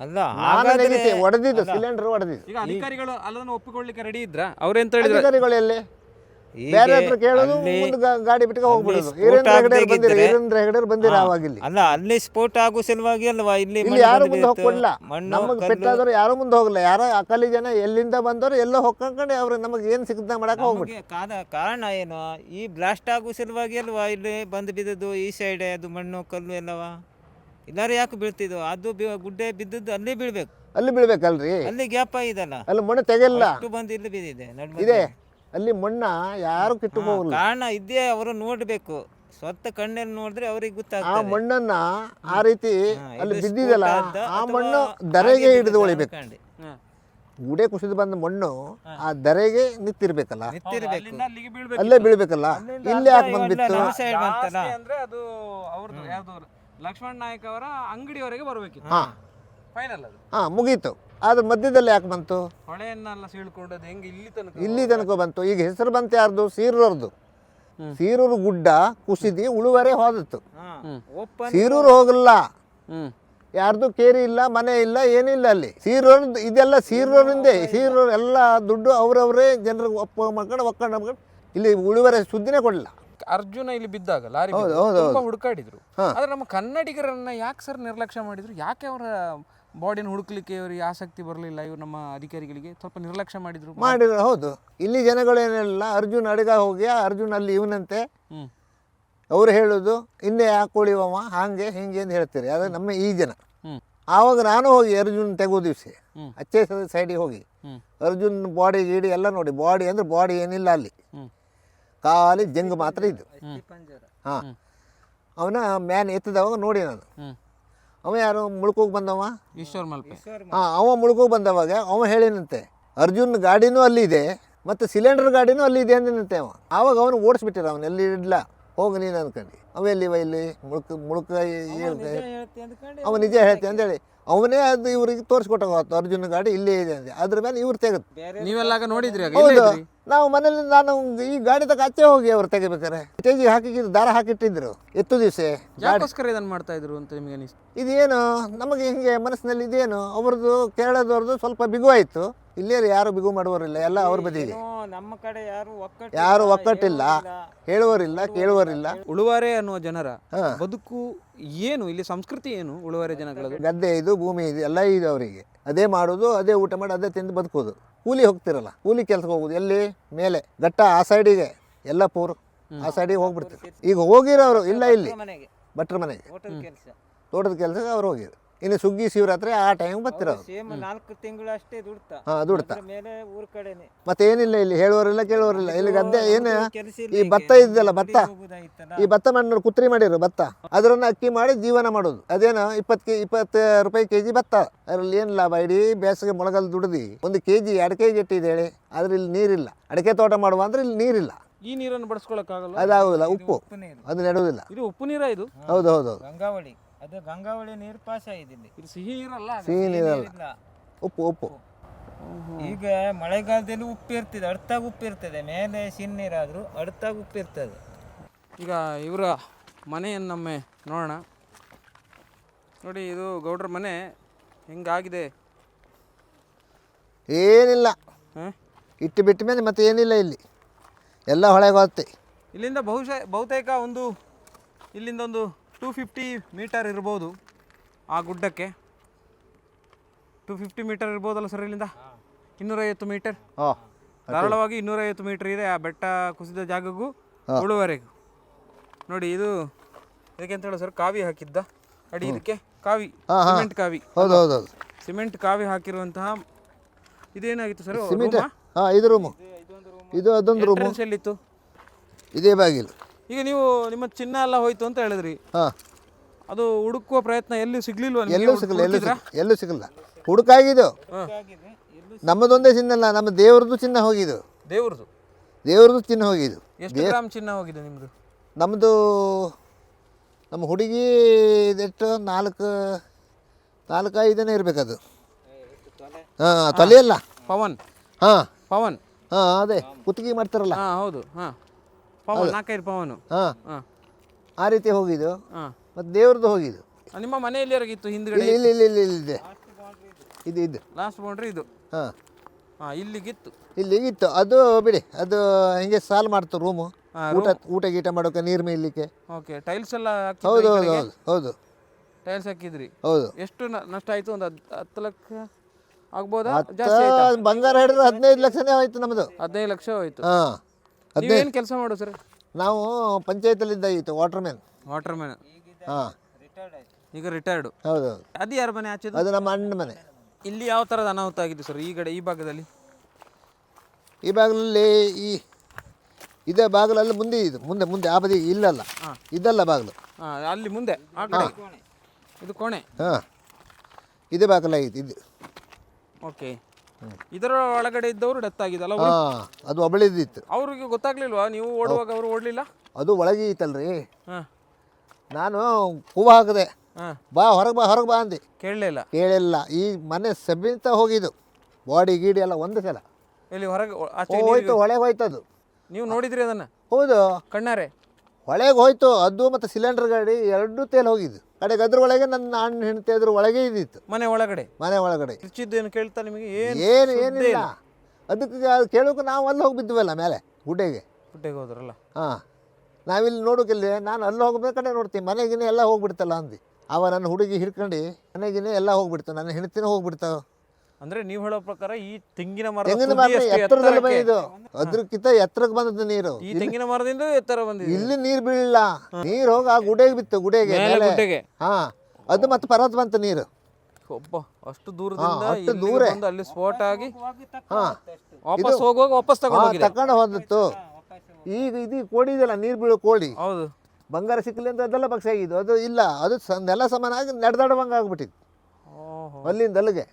ಅಲ್ಲ ಹಾಗಾದ್ರೆ ನೆಗಿತಿ ಒಡೆದಿದ್ದು ಸಿಲಿಂಡರ್ ಒಡೆದಿದ್ದು. ಈಗ ಅಧಿಕಾರಿಗಳು ಅದನ್ನು ಒಪ್ಪಿಕೊಳ್ಳಿಕ್ಕೆ ರೆಡಿ ಇದ್ರ? ಅವ್ರೆಂತ ಹೇಳಿದ್ರು? ಅಧಿಕಾರಿಗಳು ಎಲ್ಲಿ? ಹೀಗೆ ಬೇರೆ ಹತ್ರ ಕೇಳೋದು ಅಲ್ಲಿ- ಮುಂದೆ ಗಾ- ಗಾಡಿ ಬಿಟ್ಟು ಅಲ್ಲಿ ಹೋಗ್ಬಿಡೋದು. ಸ್ಫೋಟ ವೀರೇಂದ್ರ ಹೆಗಡೆ ಬಂದಿರ ಆಗ್ಬೇಕಿದ್ರೆ- ವೀರೇಂದ್ರ ಹೆಗಡೆ ಬಂದಿರ ಹಾ. ಅವಾಗ ಇಲ್ಲಿ ಅಲ್ಲ ಅಲ್ಲಿ ಸ್ಫೋಟ ಆಗೋ ಸಲುವಾಗಿ ಅಲ್ವಾ? ಇಲ್ಲಿ ಇಲ್ಲಿ ಮಣ್ಣು ಯಾರು ಮುಂದೆ ಹೋಗ್ಕೊಡ್ಲ? ಮಣ್ಣು ನಮಗೆ ಕಲ್ಲು. ಪೆಟ್ಟಾದವ್ರು ಯಾರು ಮುಂದೆ ಹೋಗಲ್ಲ ಯಾರ ಅಕಲಿ ಜನ ಎಲ್ಲಿಂದ ಬಂದವರು ಎಲ್ಲೋ ಹೊಕ್ಕೊಂಡು ಅವ್ರು. ನಮಗೆ ಏನು ಸಿಗುತ್ತೆ ಮಾಡಕ್ಕೆ ಹೋಗ್ಬಿಟ್ಟು ನಮಗೆ ಕಾದ ಕಾರಣ ಏನು? ಈ ಬ್ಲಾಸ್ಟ್ ಆಗೋ ಸಲುವಾಗಿ ಅಲ್ವಾ? ಇಲ್ಲಿ ಬಂದು ಬಿದ್ದದ್ದು ಈ ಸೈಡ್ ಅದು ಮಣ್ಣು ಕಲ್ಲು ಎಲ್ಲವ? ಇಲ್ಲಾರು ಯಾಕೆ ಬೀಳ್ತಿದ್ವು? ಅದು ಬಿ- ಗುಡ್ಡೆ ಬಿದ್ದದ್ದು ಅಲ್ಲೇ ಬೀಳ್ಬೇಕು. ಅಲ್ಲಿ ಬೀಳ್ಬೇಕಲ್ರಿ? ಅಲ್ಲಿ ಗ್ಯಾಪ್ ಆಗಿದಲ್ಲ ಅಲ್ಲಿ ಮಣ್ಣು ತೆಗೆಲ್ಲ ಅಷ್ಟು ಬಂದು ಇಲ್ಲಿ ಬಿದ್ದಿದೆ ಇದೆ. ಅಲ್ಲಿ ಮಣ್ಣ ಯಾರು ಕಿತ್ತು ಹೋಗಲ್ಲ ಕಾರಣ ಇದೇ ಅವರು ನೋಡ್ಬೇಕು. ಸ್ವತ್ತ ಕಣ್ಣಲ್ಲಿ ನೋಡಿದ್ರೆ ಅವ್ರಿಗೆ ಆ ಗೊತ್ತಾಗ್ತದೆ. ಮಣ್ಣನ್ನ ಆ ರೀತಿ ಹಾ, ಅಲ್ಲಿ ಬಿದ್ದಿದೆಲ್ಲ ಸ್ಫೋಟ ಆ ಅಥವಾ ಮಣ್ಣು ಹಾಗೆ ದರೆಗೆ ಬಿದ್ದದ ಹಿಡಿದು ಉಳಿಬೇಕು. ಅನ್ಕಂಡು. ಗುಡೆ ಕುಸಿದು ಬಂದ ಮಣ್ಣು ಆ ದರೆಗೆ ನಿಂತಿರ್ಬೇಕಲ್ಲ? ನಿಂತಿರ್ಬೇಕು. ಅಲ್ಲಿಂದ ಅಲ್ಲಿಗೆ ಬೀಳ್ಬೇಕು. ಅಲ್ಲೇ ಬೀಳ್ಬೇಕಲ್ಲ? ಇಲ್ಲಿ ಯಾಕೆ ಬಂದ್ಬಿತ್ತು? ನಮ್ಮ ಜಾಸ್ತಿ ಅಂದ್ರೆ ಅದು ಅವ್ರದ್ದು ಯಾವ್ದು ಲಕ್ಷ್ಮಣ್ ನಾಯಕ್ ಅವರ ಅಂಗಡಿವರೆಗೆ ಬರಬೇಕಿತ್ತು. ಹಾ. ಫೈನಲ್ ಅದು. ಹಾ ಮುಗೀತು. ಆದ್ರೆ ಮಧ್ಯದಲ್ಲಿ ಯಾಕೆ ಬಂತು? ಹೊಳೆಯನ್ನೆಲ್ಲ ಸೀಳ್ಕೊಂಡು ಅದು ಹೆಂಗೆ ಇಲ್ಲಿ ತನಕ? ಇಲ್ಲಿ ತನಕ ಬಂತು. ಈಗ ಹೆಸರು ಬಂತು ಯಾರ್ದು? ಸೀರೂರ್ದು ಸೀರೂರು ಗುಡ್ಡ ಕುಸಿದಿ ಉಳುವರೆ ಹೋದತ್ತು. ಓಪನ್ ಸೀರೂರು ಹೋಗಲ್ಲ. ಹ್ಮ್. ಯಾರ್ದು ಕೇರಿ ಇಲ್ಲ ಮನೆ ಇಲ್ಲ ಏನಿಲ್ಲ ಅಲ್ಲಿ. ಸೀರೋರ್ ಇದೆಲ್ಲ ಸೀರೋರಿಂದೇ ಸೀರೋರ್ ಎಲ್ಲ ದುಡ್ಡು ಅವರವರೇ ಜನರಿಗೆ ಒಪ್ಪ ಮಾಡ್ಕೊಂಡು ಒಕ್ಕೊಂಡು ಮಾಡ್ಕೊಂಡು ಇಲ್ಲಿ ಉಳುವರೆ ಸುದ್ದಿನೇ ಕೊಡಲಿಲ್ಲ. ಅರ್ಜುನ ಇಲ್ಲಿ ಬಿದ್ದಾಗ ಲಾರಿ ತುಂಬಾ ಹುಡುಕಾಡಿದ್ರು. ಆದ್ರೆ ನಮ್ಮ ಕನ್ನಡಿಗರನ್ನ ಯಾಕೆ ಸರ್ ನಿರ್ಲಕ್ಷ್ಯ ಮಾಡಿದ್ರು? ಯಾಕೆ ಅವರ ಬಾಡಿನ ಹುಡುಕ್ಲಿಕ್ಕೆ ಇವರಿಗೆ ಆಸಕ್ತಿ ಬರಲಿಲ್ಲ ಇವರು ನಮ್ಮ ಅಧಿಕಾರಿಗಳಿಗೆ? ಸ್ವಲ್ಪ ನಿರ್ಲಕ್ಷ್ಯ ಮಾಡಿದ್ರು. ಮಾಡಿದ್ರು ಹೌದು. ಇಲ್ಲಿ ಜನಗಳೇನೆಲ್ಲ ಏನಿಲ್ಲ ಅರ್ಜುನ್ ಅಡಗ ಹೋಗಿ ಅರ್ಜುನ್ ಅಲ್ಲಿ ಇವನಂತೆ. ಅವ್ರು ಹೇಳೋದು ಹಿಂದೆ ಯಾಕೆ ಉಳಿವವ ಹಾಗೆ ಹಿಂಗೆ ಅಂತ ಹೇಳ್ತೀರಿ. ಅದು ನಮ್ಮ ಈ ಜನ. ಆವಾಗ ನಾನು ಹೋಗಿ ಅರ್ಜುನ್ ತೆಗೋ ದಿವಸ. ಅಚ್ಚೆ ಸೈಡಿಗೆ ಹೋಗಿ. ಅರ್ಜುನ್ ಬಾಡಿ ಗೀಡಿ ಎಲ್ಲ ನೋಡಿ ಬಾಡಿ ಅಂದ್ರೆ ಬಾಡಿ ಏನಿಲ್ಲ ಅಲ್ಲಿ. ಖಾಲಿ ಜಂಗ್ ಮಾತ್ರ ಇದ್ದು ಪಂಜರ ಹಾಂ. ಅವನ ಮ್ಯಾನ್ ಎತ್ತದವಾಗ ನೋಡಿ ನಾನು. ಅವ ಯಾರು ಮುಳ್ಕೋಗಿ ಬಂದವ? ಈಶ್ವರ್ ಮಲ್ಪೆ. ಹಾಂ ಅವ ಮುಳ್ಕೋಗಿ ಬಂದವಾಗ ಅವ ಹೇಳಿನಂತೆ ಅರ್ಜುನ್ ಗಾಡಿನೂ ಅಲ್ಲಿ ಇದೆ ಮತ್ತು ಸಿಲಿಂಡರ್ ಗಾಡಿನೂ ಅಲ್ಲಿ ಇದೆ ಅಂದಿನಂತೆ ಅವ. ಆವಾಗ ಅವನು ಓಡಿಸ್ಬಿಟ್ಟಿರ ಅವನು ಎಲ್ಲಿ ಇಡ್ಲ? ಹೋಗಿ ನೀನು ಅನ್ಕೊಂಡು. ಅವ ಎಲ್ಲಿ ಇಲ್ಲಿ? ಮುಳುಕ ಮುಳುಕ ಹೇಳ್ತೆ ಅವ ನಿಜ ಹೇಳ್ತೆ ಅಂತೇಳಿ ಅವನೇ ಅದು ಇವ್ರಿಗೆ ತೋರಿಸ್ಕೊಟ್ಟು ಹೋಗ್ತು ಅರ್ಜುನ್ ಗಾಡಿ ಇಲ್ಲೇ ಇದೆ ಅಂತ ಅದ್ರ ಮೇಲೆ ಇವ್ರು ತೆಗೆದು ನೀವೆಲ್ಲ ನೋಡಿದ್ರಿ ಹೌದು? ನಾವು ಮನೇಲಿ ನಾನು ಈ ಗಾಡಿ ತಗ ಆಚೆ ಹೋಗಿ ಅವ್ರು ತೆಗಿಬೇಕಾರೆ. ಸ್ಟೇಜಿಗೆ ಹಾಕಿ ದಾರ ಹಾಕಿಟ್ಟಿದ್ರು. ಎತ್ತು ದಿವಸ. ಯಾಕೋಸ್ಕರ ಇದನ್ನ ಮಾಡ್ತಾ ಇದ್ರು ಅಂತ ನಿಮಗೆ ಅನಿಸ್ತು ಇದೇನು? ನಮಗೆ ಹಿಂಗೆ ಮನಸ್ಸಿನಲ್ಲಿ ಇದೇನು? ಅವ್ರದ್ದು ಕೇರಳದವ್ರದ್ದು ಸ್ವಲ್ಪ ಬಿಗು ಆಯ್ತು. ಇಲ್ಲೇ ಯಾರು ಬಿಗು ಮಾಡುವವರಿಲ್ಲ. ಎಲ್ಲ ಅವ್ರ ಬದಿಗೆ. ನಮ್ಮ ಕಡೆ ಯಾರು ಯಾರು ಒಕ್ಕಟ್ಟಿಲ್ಲ. ಹೇಳುವರಿಲ್ಲ ಕೇಳುವರಿಲ್ಲ ಉಳುವಾರೆ ಅನ್ನುವ ಜನರ. ಬದುಕು ಏನು? ಇಲ್ಲಿ ಸಂಸ್ಕೃತಿ ಏನು ಉಳುವಾರೆ ಜನಗಳದು ಗದ್ದೆ ಇದು ಭೂಮಿ ಇದು ಎಲ್ಲ ಇದೆ ಅವರಿಗೆ. ಅದೇ ಮಾಡೋದು ಅದೇ ಊಟ ಮಾಡಿ ಅದೇ ತಿಂದು ಬದುಕೋದು. ಕೂಲಿ ಹೋಗ್ತಿರಲ್ಲ ಕೂಲಿ ಕೆಲ್ಸಕ್ಕೆ ಹೋಗೋದು. ಎಲ್ಲಿ? ಮೇಲೆ. ಘಟ್ಟ ಆ ಸೈಡಿಗೆ ಎಲ್ಲ ಪೂರು. ಆ ಸೈಡಿಗೆ ಹೋಗ್ಬಿಡ್ತಾರೆ ಈಗ ಹೋಗಿರೋರು ಇಲ್ಲ ಇಲ್ಲಿ. ಭಟ್ರ ಮನೆಗೆ. ತೋಟದ ಕೆಲಸ. ತೋಟದ ಕೆಲಸಕ್ಕೆ ಅವ್ರು ಹೋಗಿದ್ರು. ಇನ್ನು ಸುಗ್ಗಿ ಶಿವರಾತ್ರಿ ಆ ಟೈಮ್ ಬರ್ತಿರೋದು. ಸೇಮ್ ನಾಲ್ಕು ತಿಂಗಳು ಅಷ್ಟೇ ದುಡ್ತಾ. ಹಾ ದುಡ್ತಾ. ಅದ್ರ ಮೇಲೆ ಊರ್ ಕಡೆನೆ. ಮತ್ತೇನಿಲ್ಲ ಇಲ್ಲಿ ಹೇಳುವರಿಲ್ಲ ಕೇಳುವರಿಲ್ಲ ಇಲ್ಲಿ ಗದ್ದೆ ಏನು ಕೆಲಸ ಈ ಭತ್ತ ಇದ್ದಲ್ಲ ಭತ್ತ. ಈ ಭತ್ತ ಮಣ್ಣು ಕುತ್ರಿ ಮಾಡಿರು ಭತ್ತ. ಅದರನ್ನ ಅಕ್ಕಿ ಮಾಡಿ ಜೀವನ ಮಾಡೋದು. ಅದೇನು ಇಪ್ಪತ್ತು ಕೆ ಇಪ್ಪತ್ತು ರೂಪಾಯಿ ಕೆಜಿ ಭತ್ತ. ಅದ್ರಲ್ಲಿ ಏನು ಲಾಭ? ಇಡೀ ಬೇಸಿಗೆ ಮೊಳಗಲ್ ದುಡ್ದು. ಒಂದು ಕೆಜಿ ಜಿ ಎರಡು ಇದೆ ಹೇಳಿ. ಆದ್ರೆ ಇಲ್ಲಿ ನೀರಿಲ್ಲ. ಅಡಿಕೆ ತೋಟ ಮಾಡುವ ಅಂದ್ರೆ ಇಲ್ಲಿ ನೀರಿಲ್ಲ. ಈ ನೀರನ್ನು ಬಳಸ್ಕೊಳಕ್ಕಾಗಲ್ಲ ಅದಾಗೋದಿಲ್ಲ ಉಪ್ಪು. ಉಪ್ಪು ನೀರು. ಅದು ನೆಡುವುದಿಲ್ಲ ಇದು ಉಪ್ಪು ನೀರ ಇದು? ಹೌದು ಹೌದು ಹೌದು. ಗಂಗಾವಳಿ. ಅದು ಗಂಗಾವಳಿ ನೀರು ಪಾಸ್ ಆಗಿದೆ ಇಲ್ಲಿ ಇದು ಸಿಹಿ ಇರಲ್ಲ ಸಿಹಿ ನೀರಲ್ಲ. ಇಲ್ಲ ಉಪ್ಪು ಉಪ್ಪು. ಈಗ ಮಳೆಗಾಲದಲ್ಲಿ ಉಪ್ಪು ಇರ್ತದೆ ಅಡ್ತಾಗ ಉಪ್ಪು ಇರ್ತದೆ. ಮೇಲೆ ಸಿನ್ನೀರಾದ್ರೂ ಅಡ್ತಾಗ ಉಪ್ಪು ಇರ್ತದೆ. ಈಗ ಇವರ ಮನೆಯನ್ನೊಮ್ಮೆ ನೋಡೋಣ. ನೋಡಿ ಇದು ಗೌಡ್ರ ಮನೆ ಹೆಂಗಾಗಿದೆ? ಏನಿಲ್ಲ. ಹಾಂ? ಇಟ್ಟು ಬಿಟ್ಟ ಮೇಲೆ ಮತ್ತೆ ಏನಿಲ್ಲ ಇಲ್ಲಿ. ಎಲ್ಲ ಹೊಳೆಗೆ ಹೋಗುತ್ತೆ ಇಲ್ಲಿಂದ ಬಹುಶಃ ಬಹುತೇಕ ಒಂದು ಇಲ್ಲಿಂದ ಒಂದು ಟೂ ಫಿಫ್ಟಿ ಮೀಟರ್ ಇರ್ಬೋದು ಆ ಗುಡ್ಡಕ್ಕೆ. ಟೂ ಫಿಫ್ಟಿ ಮೀಟರ್ ಇರ್ಬೋದಲ್ಲ ಸರ್ ಇಲ್ಲಿಂದ? ಇನ್ನೂರೈವತ್ತು ಮೀಟರ್ ಹಾಂ ಧಾರಾಳವಾಗಿ ಇನ್ನೂರೈವತ್ತು ಮೀಟರ್ ಇದೆ ಆ ಬೆಟ್ಟ ಕುಸಿದ ಜಾಗಕ್ಕೂ ಉಳುವರೆಗೂ ನೋಡಿ ಇದು ಇದಕ್ಕೆ ಅಂತ ಹೇಳಿ ಸರ್ ಕಾವಿ ಹಾಕಿದ್ದ ಅಡಿ ಇದಕ್ಕೆ. ಕಾವಿ ಸಿಮೆಂಟ್ ಕಾವಿ. ಹೌದು ಹೌದು ಹೌದು. ಸಿಮೆಂಟ್ ಕಾವಿ ಹಾಕಿರುವಂತಹ ಇದೇನಾಗಿತ್ತು ಸರ್ ಸಿಮೆಂಟ್ ಹಾಂ ಇದು ರೂಮು ಇದು ಅದೊಂದು ರೂಮು ಎಲ್ಲಿತ್ತು? ಇದೇ ಬಾಗಿಲು. ಈಗ ನೀವು ನಿಮ್ಮ ಚಿನ್ನ ಎಲ್ಲ ಹೋಯ್ತು ಅಂತ ಹೇಳಿದ್ರಿ. ಹಾಂ. ಅದು ಹುಡುಕುವ ಪ್ರಯತ್ನ ಎಲ್ಲೂ ಸಿಗ್ಲಿಲ್ವಾ ನಿಮ್ಗೆ? ಎಲ್ಲೂ ಸಿಗಲ್ಲ ಎಲ್ಲೂ ಎಲ್ಲೂ ಸಿಗಲ್ಲ. ಹುಡುಕಾಗಿದ್ದು. ನಮ್ಮದೊಂದೇ ಚಿನ್ನ ಅಲ್ಲ ನಮ್ಮ ದೇವ್ರದ್ದು ಚಿನ್ನ ಹೋಗಿದ್ದು. ದೇವ್ರದ್ದು? ದೇವ್ರದ್ದು ಚಿನ್ನ ಹೋಗಿದ್ದು. ಎಷ್ಟು ಗ್ರಾಮ್ ಚಿನ್ನ ಹೋಗಿದೆ ನಿಮ್ದು? ನಮ್ಮದು ನಮ್ಮ ಹುಡುಗಿ ಇದೆಷ್ಟು? ನಾಲ್ಕು ನಾಲ್ಕು ಐದನೇ ಇರಬೇಕದು. ಹಾಂ ತೊಲೆಯಲ್ಲ. ಪವನ್. ಹಾಂ. ಪವನ್. ಹಾಂ ಅದೇ. ಕುತ್ತಿಗೆ ಮಾಡ್ತಾರಲ್ಲ. ಹಾ ಹೌದು. ಹಾ. ಪವನ್ ನಾಲ್ಕೈದು ಪವನು. ಹಾಂ. ಹಾ. ಆ ರೀತಿ ಹೋಗಿದ್ದು? ಮತ್ತೆ ಮತ್ತು ದೇವ್ರದ್ದು ಹೋಗಿದ್ದು? ನಿಮ್ಮ ಮನೆಯಲ್ಲಿ ಇರಗಿತ್ತು ಹಿಂದ್ಗಡೆ? ಇಲ್ಲಿ ಇಲ್ಲಿ ಇಲ್ಲಿ ಇಲ್ಲಿ ಇದೆ. ಇದು ಇದು. ಲಾಸ್ಟ್ ಬೌಂಡ್ರಿ ಇದು. ಹಾಂ. ಹಾಂ ಇಲ್ಲಿಗಿತ್ತು. ಇಲ್ಲಿ ಇತ್ತು. ಅದು ಬಿಡಿ ಅದು ಹಿಂಗೆ ಸಾಲ್ ಮಾಡ್ತು ರೂಮು. ಹಾ, ಊಟ ಊಟ ಗೀಟ ಮಾಡೋಕೆ ನೀರು ಮೇಯ್ಲಿಕ್ಕೆ. ಓಕೆ ಟೈಲ್ಸ್ ಎಲ್ಲ ಹೌದು ಹೌದು ಹೌದು ಹೌದು. ಟೈಲ್ಸ್ ಹಾಕಿದ್ರಿ? ಹೌದು. ಎಷ್ಟು ನ- ನಷ್ಟ ಆಯಿತು? ಒಂದು ಹತ್ತು ಹತ್ತು ಲಕ್ಷ ಆಗ್ಬೋದಾ? ಜಾಸ್ತಿ ಆಯ್ತಾ? ಬಂಗಾರ ಹಿಡಿದ್ರೆ ಹದಿನೈದು ಲಕ್ಷನೇ ಹೋಯ್ತು ನಮ್ಮದು ಹದಿನೈದು ಲಕ್ಷ ಹೋಯ್ತು. ಹಾಂ. ನೀವೇನು ಕೆಲಸ ಮಾಡು ಸರ್? ನಾವು ಪಂಚಾಯತಲ್ಲಿದ್ದಾಗಿತ್ತು ವಾಟರ್ ಮ್ಯಾನ್ ವಾಟರ್ ಮ್ಯಾನ್ ಹಾಂ. ಈಗ ರಿಟೈರ್ಡ್ ಹೌದು ಹೌದು ಅದು ಯಾರ ಮನೆ ಆಚೆ ಅದು ನಮ್ಮ ಅಣ್ಣನ ಮನೆ. ಇಲ್ಲಿ ಯಾವ ಥರದ ಅನಾಹುತ ಆಗಿದೆ ಸರ್? ಈ ಕಡೆ ಈ ಭಾಗದಲ್ಲಿ? ಈ ಭಾಗದಲ್ಲಿ ಈ ಇದೇ ಬಾಗಿಲಲ್ಲಿ ಮುಂದೆ ಇದು ಮುಂದೆ ಮುಂದೆ ಆ ಬದಿ ಇಲ್ಲಲ್ಲ. ಇದಲ್ಲ ಬಾಗಿಲು ಹಾಂ ಅಲ್ಲಿ ಮುಂದೆ ಆ ಕಡೆ. ಇದು ಕೋಣೆ. ಹಾಂ. ಇದೇ ಬಾಗಿಲಾಗಿತ್ತು ಇದು. ಓಕೆ. ಇದರ ಒಳಗಡೆ ಇದ್ದವರು ಡೆತ್ ಆಗಿದಲ್ಲ ಹಾಂ ಅದು ಒಬಳಿದಿತ್ತು ಅವ್ರಿಗೆ ಗೊತ್ತಾಗ್ಲಿಲ್ವಾ? ನೀವು ಓಡುವಾಗ ಅವರು ಓಡಲಿಲ್ಲ? ಅದು ಒಳಗೆ ಇತ್ತಲ್ರಿ ಹಾಂ. ನಾನು ಹೂವು ಹಾಕಿದೆ ಹಾಂ. ಬಾ ಹೊರಗೆ ಬಾ ಹೊರಗೆ ಬಾ ಅಂದೆ. ಕೇಳಲಿಲ್ಲ ಕೇಳಿಲ್ಲ. ಈ ಮನೆ ಸಬ್ಬಿಂತ ಹೋಗಿದ್ದು. ಬಾಡಿ ಗೀಡಿ ಎಲ್ಲ ಒಂದು ಸಲ. ಇಲ್ಲಿ ಹೊರಗೆ ಆಚೆ ಹೋಯ್ತು ಹೊಳೆಗೆ ಹೋಯ್ತದು. ಅದು ನೀವು ನೋಡಿದ್ರಿ ಅದನ್ನ? ಹೌದು. ಕಣ್ಣಾರೆ? ಹೊಳೆಗೆ ಹೋಯ್ತು ಅದು ಮತ್ತು ಸಿಲಿಂಡರ್ ಗಾಡಿ ಎರಡೂ ತೇಲ್ ಹೋಗಿದ್ದು. ಕಡೆಗೆ ಅದ್ರ ಒಳಗೆ ನನ್ನ ಅಣ್ಣ ಹೆಂಡತಿ ಅದ್ರ ಒಳಗೆ ಇದ್ದಿತ್ತು. ಮನೆ ಒಳಗಡೆ. ಮನೆ ಒಳಗಡೆ. ಏನು ಕೇಳ್ತಾ ನಿಮಗೆ? ಏನು ಏನು ಏನಿಲ್ಲ. ಅದಕ್ಕೆ ಅದು ಕೇಳೋಕೆ ನಾವು ಅಲ್ಲಿ ಹೋಗಿ ಬಿದ್ದುವಲ್ಲ ಮೇಲೆ ಗುಡ್ಡೆಗೆ. ಗುಡ್ಡೆಗೆ ಹೋದ್ರಲ್ಲ. ಹಾಂ. ನಾವಿಲ್ಲಿ ನೋಡೋಕಿಲ್ಲಿ ನಾನು ಅಲ್ಲಿ ಹೋಗ್ಬೇಕಂದ್ರೆ ನೋಡ್ತೀನಿ ಮನೆಗಿನೇ ಎಲ್ಲ ಹೋಗ್ಬಿಡ್ತಲ್ಲ ಅಂದು. ಅವ ನನ್ನ ಹುಡುಗಿ ಹಿಡ್ಕೊಂಡು ಮನೆಗಿನೇ ಎಲ್ಲ ಹೋಗ್ಬಿಡ್ತಾವೆ ನನ್ನ ಹೆಂಡತಿನೂ ಹೋಗ್ಬಿಡ್ತಾವ ಅಂದ್ರೆ ನೀವು ಹೇಳೋ ಪ್ರಕಾರ ಈ ತೆಂಗಿನ ಮರ ಎತ್ತರದಲ್ಲಿ ಬಂದಿದ್ದು. ಅದ್ರಕ್ಕಿಂತ ಎತ್ತರಕ್ಕೆ ಬಂದದ್ದು ನೀರು. ಈ ತೆಂಗಿನ ಮರದಿಂದ ಎತ್ತರ ಬಂದಿದೆ. ಇಲ್ಲಿ ನೀರು ಬೀಳಲ್ಲ. ನೀರು ಹೋಗಿ ಆ ಗುಡೆಗೆ ಬಿತ್ತು ಗುಡೆಗೆ ಮೇಲೆ ಮೇಲೆ ಗುಡ್ಡೆಗೆ. ಹಾ ಅದು ಮತ್ತೆ ಪರ್ವತ ಬಂತು ನೀರು. ಒಬ್ಬ ಅಷ್ಟು ದೂರದಿಂದ ಅಷ್ಟು ಇಲ್ಲಿಗೆ ದೂರ. ಬಂದು ಅಲ್ಲಿ ಸ್ಫೋಟ ಆಗಿ ಹಾ ವಾಪಸ್ ಹೋಗುವಾಗ ವಾಪಸ್ ತಗೊಂಡು ಹೋಗಿದೆ ತಕೊಂಡು ಹೋದತ್ತು ಈಗ ಇದು ಕೋಡಿ ಇದೆಯಲ್ಲ ನೀರು ಬೀಳೋ ಕೋಡಿ ಹೌದು. ಬಂಗಾರ ಸಿಕ್ಕಲಿ ಅಂತ ಅದೆಲ್ಲ ಪಕ್ಷ ಆಗಿದ್ದು. ಅದು ಇಲ್ಲ ಅದು ಸ- ನೆಲ ಸಮಾನಾಗಿ ನಡೆದಾಡುವಂಗೆ ಆಗ್ಬಿಟ್ಟಿತ್ತು ಓಹೋ. ಅಲ್ಲಿಂದ ಅಲ್ಲಿಗೆ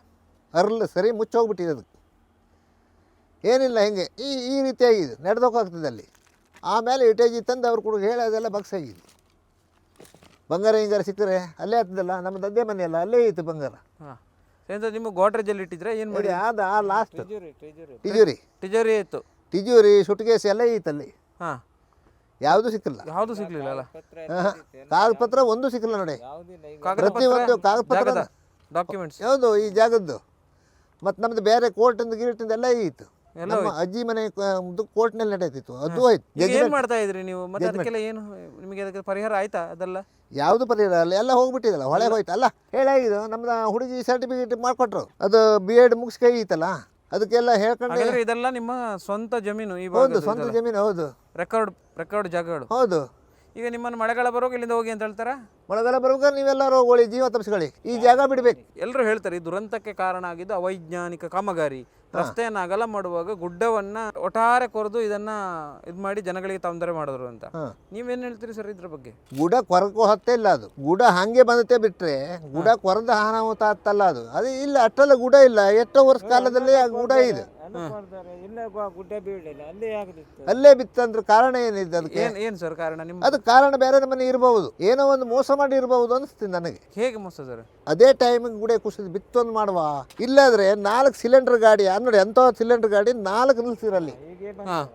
ಅರ್ಲ್ ಸರಿ ಮುಚ್ಚೋಗ್ಬಿಟ್ಟಿದೆ ಅದಕ್ಕೆ ಏನಿಲ್ಲ ಹಿಂಗೆ ಈ ಈ ರೀತಿಯಾಗಿದೆ ನಡೆದೋಕಾಗ್ತದೆ ಅಲ್ಲಿ ಆಮೇಲೆ ಇಟೇಜಿ ತಂದು ಅವ್ರು ಕೂಡ ಹೇಳಿ ಅದೆಲ್ಲ ಆಗಿದೆ ಬಂಗಾರ ಹಿಂಗಾರ ಸಿಕ್ಕರೆ ಅಲ್ಲೇ ಆಗ್ತದಲ್ಲ ನಮ್ಮ ದದ್ದೆ ಮನೆಯಲ್ಲ ಅಲ್ಲೇ ಇತ್ತು ಬಂಗಾರ. ಹಾ. ಎಂತ ನಿಮ್ಮ ಗೋಟ್ರೇಜಲ್ಲಿ ಇಟ್ಟಿದ್ರೆ ಏನು ಮಾಡಿ ಅದು ಆ ಲಾಸ್ಟ್ ಟಿಜೋರಿ ಟಿಜೋರಿ ಇತ್ತು ಟಿಜೋರಿ ಸುಟ್ಕೇಸ್ ಎಲ್ಲ ಇತ್ತಲ್ಲಿ ಹಾಂ. ಯಾವುದೂ ಸಿಕ್ಕಿಲ್ಲ. ಯಾವುದು ಸಿಗ್ಲಿಲ್ಲ ಅಲ್ಲ. ಕಾಗದ ಪತ್ರ ಒಂದು ಸಿಕ್ಕಿಲ್ಲ ನೋಡಿ. ಪ್ರತಿಯೊಂದು ಕಾಗದ ಪತ್ರ ಡಾಕ್ಯುಮೆಂಟ್ಸ್ ಯಾವುದು ಈ ಜಾಗದ್ದು? ಮತ್ತು ನಮ್ದು ಬೇರೆ ಕೋರ್ಟಿಂದ ಗೀರ್ಟಿಂದ ಎಲ್ಲ ಇತ್ತು ನಮ್ಮ ಅಜ್ಜಿ ಮನೆ ಕೋರ್ಟ್ನಲ್ಲಿ ನಡೆಯುತ್ತಿತ್ತು ಅದು ಆಯ್ತು ಏನು ಮಾಡ್ತಾ ಇದ್ರಿ ನೀವು? ಮತ್ತೆ ಅದಕ್ಕೆಲ್ಲ ಏನು ನಿಮಗೆ ಅದಕ್ಕೆ ಪರಿಹಾರ ಆಯ್ತಾ ಅದೆಲ್ಲ? ಯಾವುದು ಪರಿಹಾರ ಅಲ್ಲ ಎಲ್ಲ ಹೋಗ್ಬಿಟ್ಟಿದಲ್ಲ ಹೊಳೆ ಹೋಯ್ತು. ಅಲ್ಲ ಹೇಳಾಗಿದ್ದು ನಮ್ದು ಹುಡುಗಿ ಸರ್ಟಿಫಿಕೇಟ್ ಮಾಡ್ಕೊಟ್ರು. ಅದು ಬಿ ಎಡ್ ಮುಗಿಸ್ಕೈ ಇತ್ತಲ್ಲ ಅದಕ್ಕೆಲ್ಲ ಹೇಳ್ಕೊಂಡು. ಇದೆಲ್ಲ ನಿಮ್ಮ ಸ್ವಂತ ಜಮೀನು ಈ ಹೌದು ಸ್ವಂತ ಜಮೀನು ಹೌದು. ರೆಕಾರ್ಡ್ ರೆಕಾರ್ಡ್ ಜಾಗಗಳು. ಹೌದು. ಈಗ ನಿಮ್ಮನ್ನು ಮಳೆಗಾಲ ಬರೋಕೆ ಇಲ್ಲಿಂದ ಹೋಗಿ ಅಂತ ಹೇಳ್ತಾರ? ಮಳೆಗಾಲ ಬರುವಾಗ ನೀವೆಲ್ಲರೂ ಹೋಗೋಳಿ ಜೀವ ತಪ್ಪಿಸ್ಕೊಳ್ಳಿ ಈ ಜಾಗ ಬಿಡ್ಬೇಕು. ಎಲ್ಲರೂ ಹೇಳ್ತಾರೆ ಈ ದುರಂತಕ್ಕೆ ಕಾರಣ ಆಗಿದ್ದು ಅವೈಜ್ಞಾನಿಕ ಕಾಮಗಾರಿ. ರಸ್ತೆಯನ್ನು ಅಗಲ ಮಾಡುವಾಗ ಗುಡ್ಡವನ್ನ ಒಟ್ಟಾರೆ ಕೊರೆದು ಇದನ್ನ ಇದು ಮಾಡಿ ಜನಗಳಿಗೆ ತೊಂದರೆ ಮಾಡಿದ್ರು ಅಂತ. ನೀವೇನ್ ಹೇಳ್ತೀರಿ ಸರ್ ಇದ್ರ ಬಗ್ಗೆ? ಗುಡ ಕೊರಕು ಹತ್ತೇ ಇಲ್ಲ ಅದು. ಗುಡ ಹಂಗೆ ಬಂದತೆ ಬಿಟ್ರೆ ಗುಡ ಕೊರದ ಹಾನ ಆತಲ್ಲ ಅದು. ಅದು ಇಲ್ಲ ಅಷ್ಟೆಲ್ಲ ಗುಡ ಇಲ್ಲ. ಎಷ್ಟೋ ವರ್ಷ ಕಾಲದಲ್ಲಿ ಆ ಗುಡ ಇದೆ. ಇಲ್ಲ ಗುಡ್ಡ ಬೀಳಲಿಲ್ಲ. ಅಲ್ಲೇ ಬಿತ್ತಂದ್ರೆ ಕಾರಣ ಏನಿದೆ ಅದಕ್ಕೆ? ಏನ್ ಏನ್ ಸರ್ ಕಾರಣ ನಿಮ್ಮ ಅದು ಕಾರಣ ಬೇರೆ ನಮ್ಮನೆ ಇರಬಹುದು. ಏನೋ ಒಂದು ಮೋಸ ಮಾಡಿ ಇರಬಹುದು ಅನಿಸ್ತೀನಿ ನನಗೆ. ಹೇಗೆ ಮೋಸ ಸರ್? ಅದೇ ಟೈಮಿಗೆ ಗುಡೆ ಕುಸಿದು ಬಿತ್ತೊಂದು ಮಾಡುವ. ಇಲ್ಲಾದ್ರೆ ನಾಲ್ಕು ಸಿಲಿಂಡರ್ ಗಾಡಿ ಆ ನೋಡಿ ಎಂಥ ಸಿಲಿಂಡರ್ ಗಾಡಿ ನಾಲ್ಕು ನಿಲ್ಸಿರಲ್ಲಿ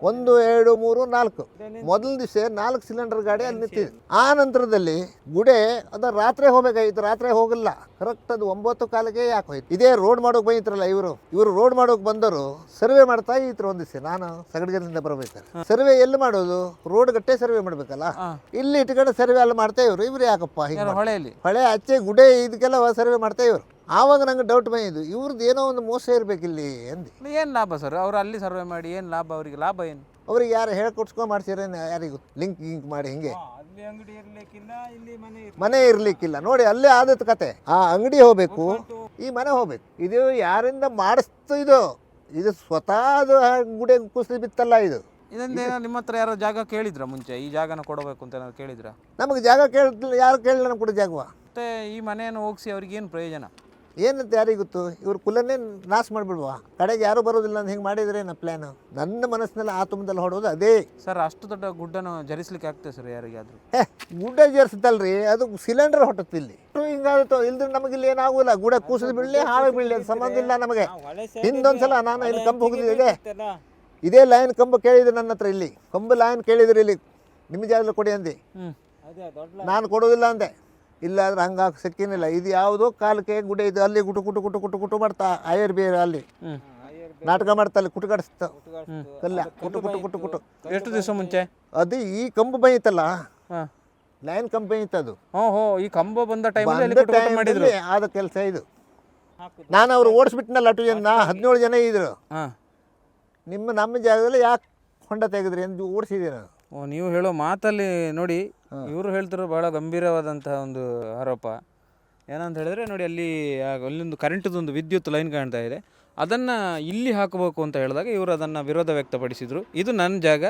ಒಂದು ಎರಡು ಮೂರು ನಾಲ್ಕು. ಮೊದಲ ದಿವಸ ನಾಲ್ಕು ಸಿಲಿಂಡರ್ ಗಾಡಿ ಅಲ್ಲಿ ನಿಂತಿದೆ ಆ ನಂತರದಲ್ಲಿ ಗುಡೆ ಅದ ರಾತ್ರಿ ಹೋಗ್ಬೇಕಾಗಿತ್ತು ರಾತ್ರಿ ಹೋಗಲ್ಲ. ಕರೆಕ್ಟ್ ಅದು ಒಂಬತ್ತು ಕಾಲಕ್ಕೆ ಯಾಕೆ ಹೋಯ್ತು? ಇದೇ ರೋಡ್ ಮಾಡೋಕೆ ಬಂದಿತ್ರಲ್ಲ ಇವರು. ಇವರು ರೋಡ್ ಮಾಡೋಕೆ ಬಂದರು ಸರ್ವೆ ಮಾಡ್ತಾ ಇದ್ರು ಒಂದ್ ದಿವಸ. ನಾನು ಸಗಡಗರಿಂದ ಬರ್ಬೇಕಾರೆ ಸರ್ವೆ ಎಲ್ಲಿ ಮಾಡೋದು? ರೋಡ್ ಗಟ್ಟೆ ಸರ್ವೆ ಮಾಡ್ಬೇಕಲ್ಲ? ಇಲ್ಲಿ ಇಟ್ಕೊಂಡು ಸರ್ವೆ ಅಲ್ಲಿ ಮಾಡ್ತಾ ಇವ್ರು. ಇವ್ರು ಯಾಕಪ್ಪ ಹೊಳೆಯಲ್ಲಿ? ಹಳೆ ಅಚ್ಚೆ ಗುಡೆ ಇದಕ್ಕೆಲ್ಲ ಸರ್ವೆ ಮಾಡ್ತಾ ಇವ್ರು. ಆವಾಗ ನಂಗೆ ಡೌಟ್ ಬಂದಿದ್ದು ಇವ್ರದ್ದು ಏನೋ ಒಂದು ಮೋಸ ಇರ್ಬೇಕಿಲ್ಲಿ ಅಂದು. ಏನು ಲಾಭ ಸರ್ ಅವ್ರು ಅಲ್ಲಿ ಸರ್ವೆ ಮಾಡಿ ಏನು ಲಾಭ? ಅವರಿಗೆ ಲಾಭ ಏನು? ಅವ್ರಿಗೆ ಯಾರು ಹೇಳ್ಕೊಡ್ಸ್ಕೊಂಡು ಮಾಡ್ಸಿರೇನು ಯಾರಿಗೂ? ಲಿಂಕ್ ಗಿಂಕ್ ಮಾಡಿ ಹಿಂಗೆ. ಅಲ್ಲಿ ಅಂಗಡಿ ಇರ್ಲಿಕ್ಕಿಲ್ಲ ಇಲ್ಲಿ ಮನೆ ಮನೆ ಇರ್ಲಿಕ್ಕಿಲ್ಲ. ನೋಡಿ ಅಲ್ಲೇ ಆದತ್ ಕತೆ. ಆ ಅಂಗಡಿ ಹೋಗ್ಬೇಕು ಈ ಮನೆ ಹೋಗ್ಬೇಕು. ಇದು ಯಾರಿಂದ ಮಾಡಿಸ್ತು ಇದು? ಇದು ಸ್ವತಃ ಅದು ಗುಡೆ ಕುಸಿದು ಬಿತ್ತಲ್ಲ ಇದು. ಇದೊಂದೇನೋ ನಿಮ್ಮ ಹತ್ರ ಯಾರೋ ಜಾಗ ಕೇಳಿದ್ರ ಮುಂಚೆ? ಈ ಜಾಗನ ಕೊಡಬೇಕು ಅಂತ ಏನಾದ್ರು ಕೇಳಿದ್ರ? ನಮಗೆ ಜಾಗ ಕೇಳ ಯಾರು ಕೇಳಿಲ್ಲ ನಮ್ಮ ಕೂಡ ಜಾಗವ? ಮತ್ತೆ ಈ ಮನೆಯನ್ನು ಹೋಗಿಸಿ ಅವ್ರಿಗೆ ಏನು ಪ್ರಯೋಜನ? ಏನಂತ ಯಾರಿಗೆ ಗೊತ್ತು? ಇವ್ರ ಕುಲನೇ ನಾಶ ಮಾಡಿಬಿಡುವ. ಕಡೆಗೆ ಯಾರು ಬರೋದಿಲ್ಲ ಅಂತ ಹಿಂಗೆ ಮಾಡಿದ್ರೆ ನನ್ನ ಪ್ಲ್ಯಾನು ನನ್ನ ಮನಸ್ಸಿನಲ್ಲಿ ಆ ತುಂಬದಲ್ಲಿ ಹೊಡೋದು ಅದೇ. ಸರ್ ಅಷ್ಟು ದೊಡ್ಡ ಗುಡ್ಡನ ಜರಿಸ್ಲಿಕ್ಕೆ ಆಗ್ತದೆ ಸರ್ ಯಾರಿಗಾದ್ರೂ? ಹೇ ಗುಡ್ಡ ಜೇರ್ಸುತ್ತಲ್ರಿ ಅದು ಸಿಲಿಂಡರ್ ಹೊಟ್ಟತ್ತು ಇಲ್ಲಿ. ಹಿಂಗಾಗುತ್ತೋ ಇಲ್ದ್ರೆ ನಮಗೆ ಇಲ್ಲಿ ಏನಾಗುವುದಿಲ್ಲ ಗುಡ ಕೂಸಿದ್ ಬೀಳಲಿ ಹಾಳು ಬೀಳಲಿ ಅದು ಸಂಬಂಧ ಇಲ್ಲ ನಮಗೆ. ಹಿಂದೊಂದ್ಸಲ ನಾನು ಇಲ್ಲಿ ಕಂಬ ಹೋಗಿದ್ದೆ ಇದೇ ಲೈನ್ ಕಂಬ ಕೇಳಿದ್ರು ನನ್ನ ಹತ್ರ ಇಲ್ಲಿ. ಕಂಬ ಲೈನ್ ಕೇಳಿದ್ರು ಇಲ್ಲಿ. ನಿಮ್ಮ ಜಾಗದಲ್ಲಿ ಕೊಡಿ ಅಂದೆ. ಹ್ಞೂ ಅದೇ ದೊಡ್ಡ ನಾನು ಕೊಡೋದಿಲ್ಲ ಅಂದೆ. ಇಲ್ಲ ಅಂದ್ರೆ ಹಂಗಾಗಿ ಸಿಕ್ಕಿನಿಲ್ಲ. ಇದು ಯಾವುದೋ ಕಾಲಕ್ಕೆ ಗುಡೆ ಇದು ಅಲ್ಲಿ ಗುಟು ಕುಟು ಕುಟು ಕುಟು ಕುಟು ಮಾಡ್ತಾ ಆಯರ್ ಬೇರೆ ಅಲ್ಲಿ. ನಾಟಕ ಮಾಡ್ತಾ ಅಲ್ಲಿ ಕುಟುಕಾಡಿಸ್ತಾ ಕಲ್ಲ ಕುಟು ಕುಟು ಕುಟು ಕುಟು ಎಷ್ಟು ದಿವಸ ಮುಂಚೆ? ಅದು ಈ ಕಂಬು ಬೈತಲ್ಲ ಹಾಂ. ಲೈನ್ ಕಂಬ ಅದು. ಹೋ ಹೋ ಈ ಕಂಬ ಬಂದ ಟೈಮ್ ಮಾಡಿದ್ರು. ಆದ ಕೆಲಸ ಇದು. ನಾನು ಅವ್ರು ಓಡಿಸ್ಬಿಟ್ನಲ್ಲ ಅಟು ಜನ ಹದಿನೇಳು ಜನ ಇದ್ರು. ಹಾಂ. ನಿಮ್ಮ ನಮ್ಮ ಜಾಗದಲ್ಲಿ ಯಾಕೆ ಹೊಂಡ ತೆಗೆದ್ರಿ ಎಂದು ಓಡಿಸಿದೆ ನಾನು. ನೀವು ಹೇಳೋ ಮಾತಲ್ಲಿ ನೋಡಿ ಇವರು ಹೇಳ್ತಿರೋ ಬಹಳ ಗಂಭೀರವಾದಂತಹ ಒಂದು ಆರೋಪ. ಏನಂತ ಹೇಳಿದ್ರೆ ನೋಡಿ ಅಲ್ಲಿ ಅಲ್ಲಿಂದು ಅಲ್ಲೊಂದು ಕರೆಂಟದೊಂದು ವಿದ್ಯುತ್ ಲೈನ್ ಕಾಣ್ತಾ ಇದೆ. ಅದನ್ನು ಇಲ್ಲಿ ಹಾಕಬೇಕು ಅಂತ ಹೇಳಿದಾಗ ಇವರು ಅದನ್ನು ವಿರೋಧ ವ್ಯಕ್ತಪಡಿಸಿದರು. ಇದು ನನ್ನ ಜಾಗ.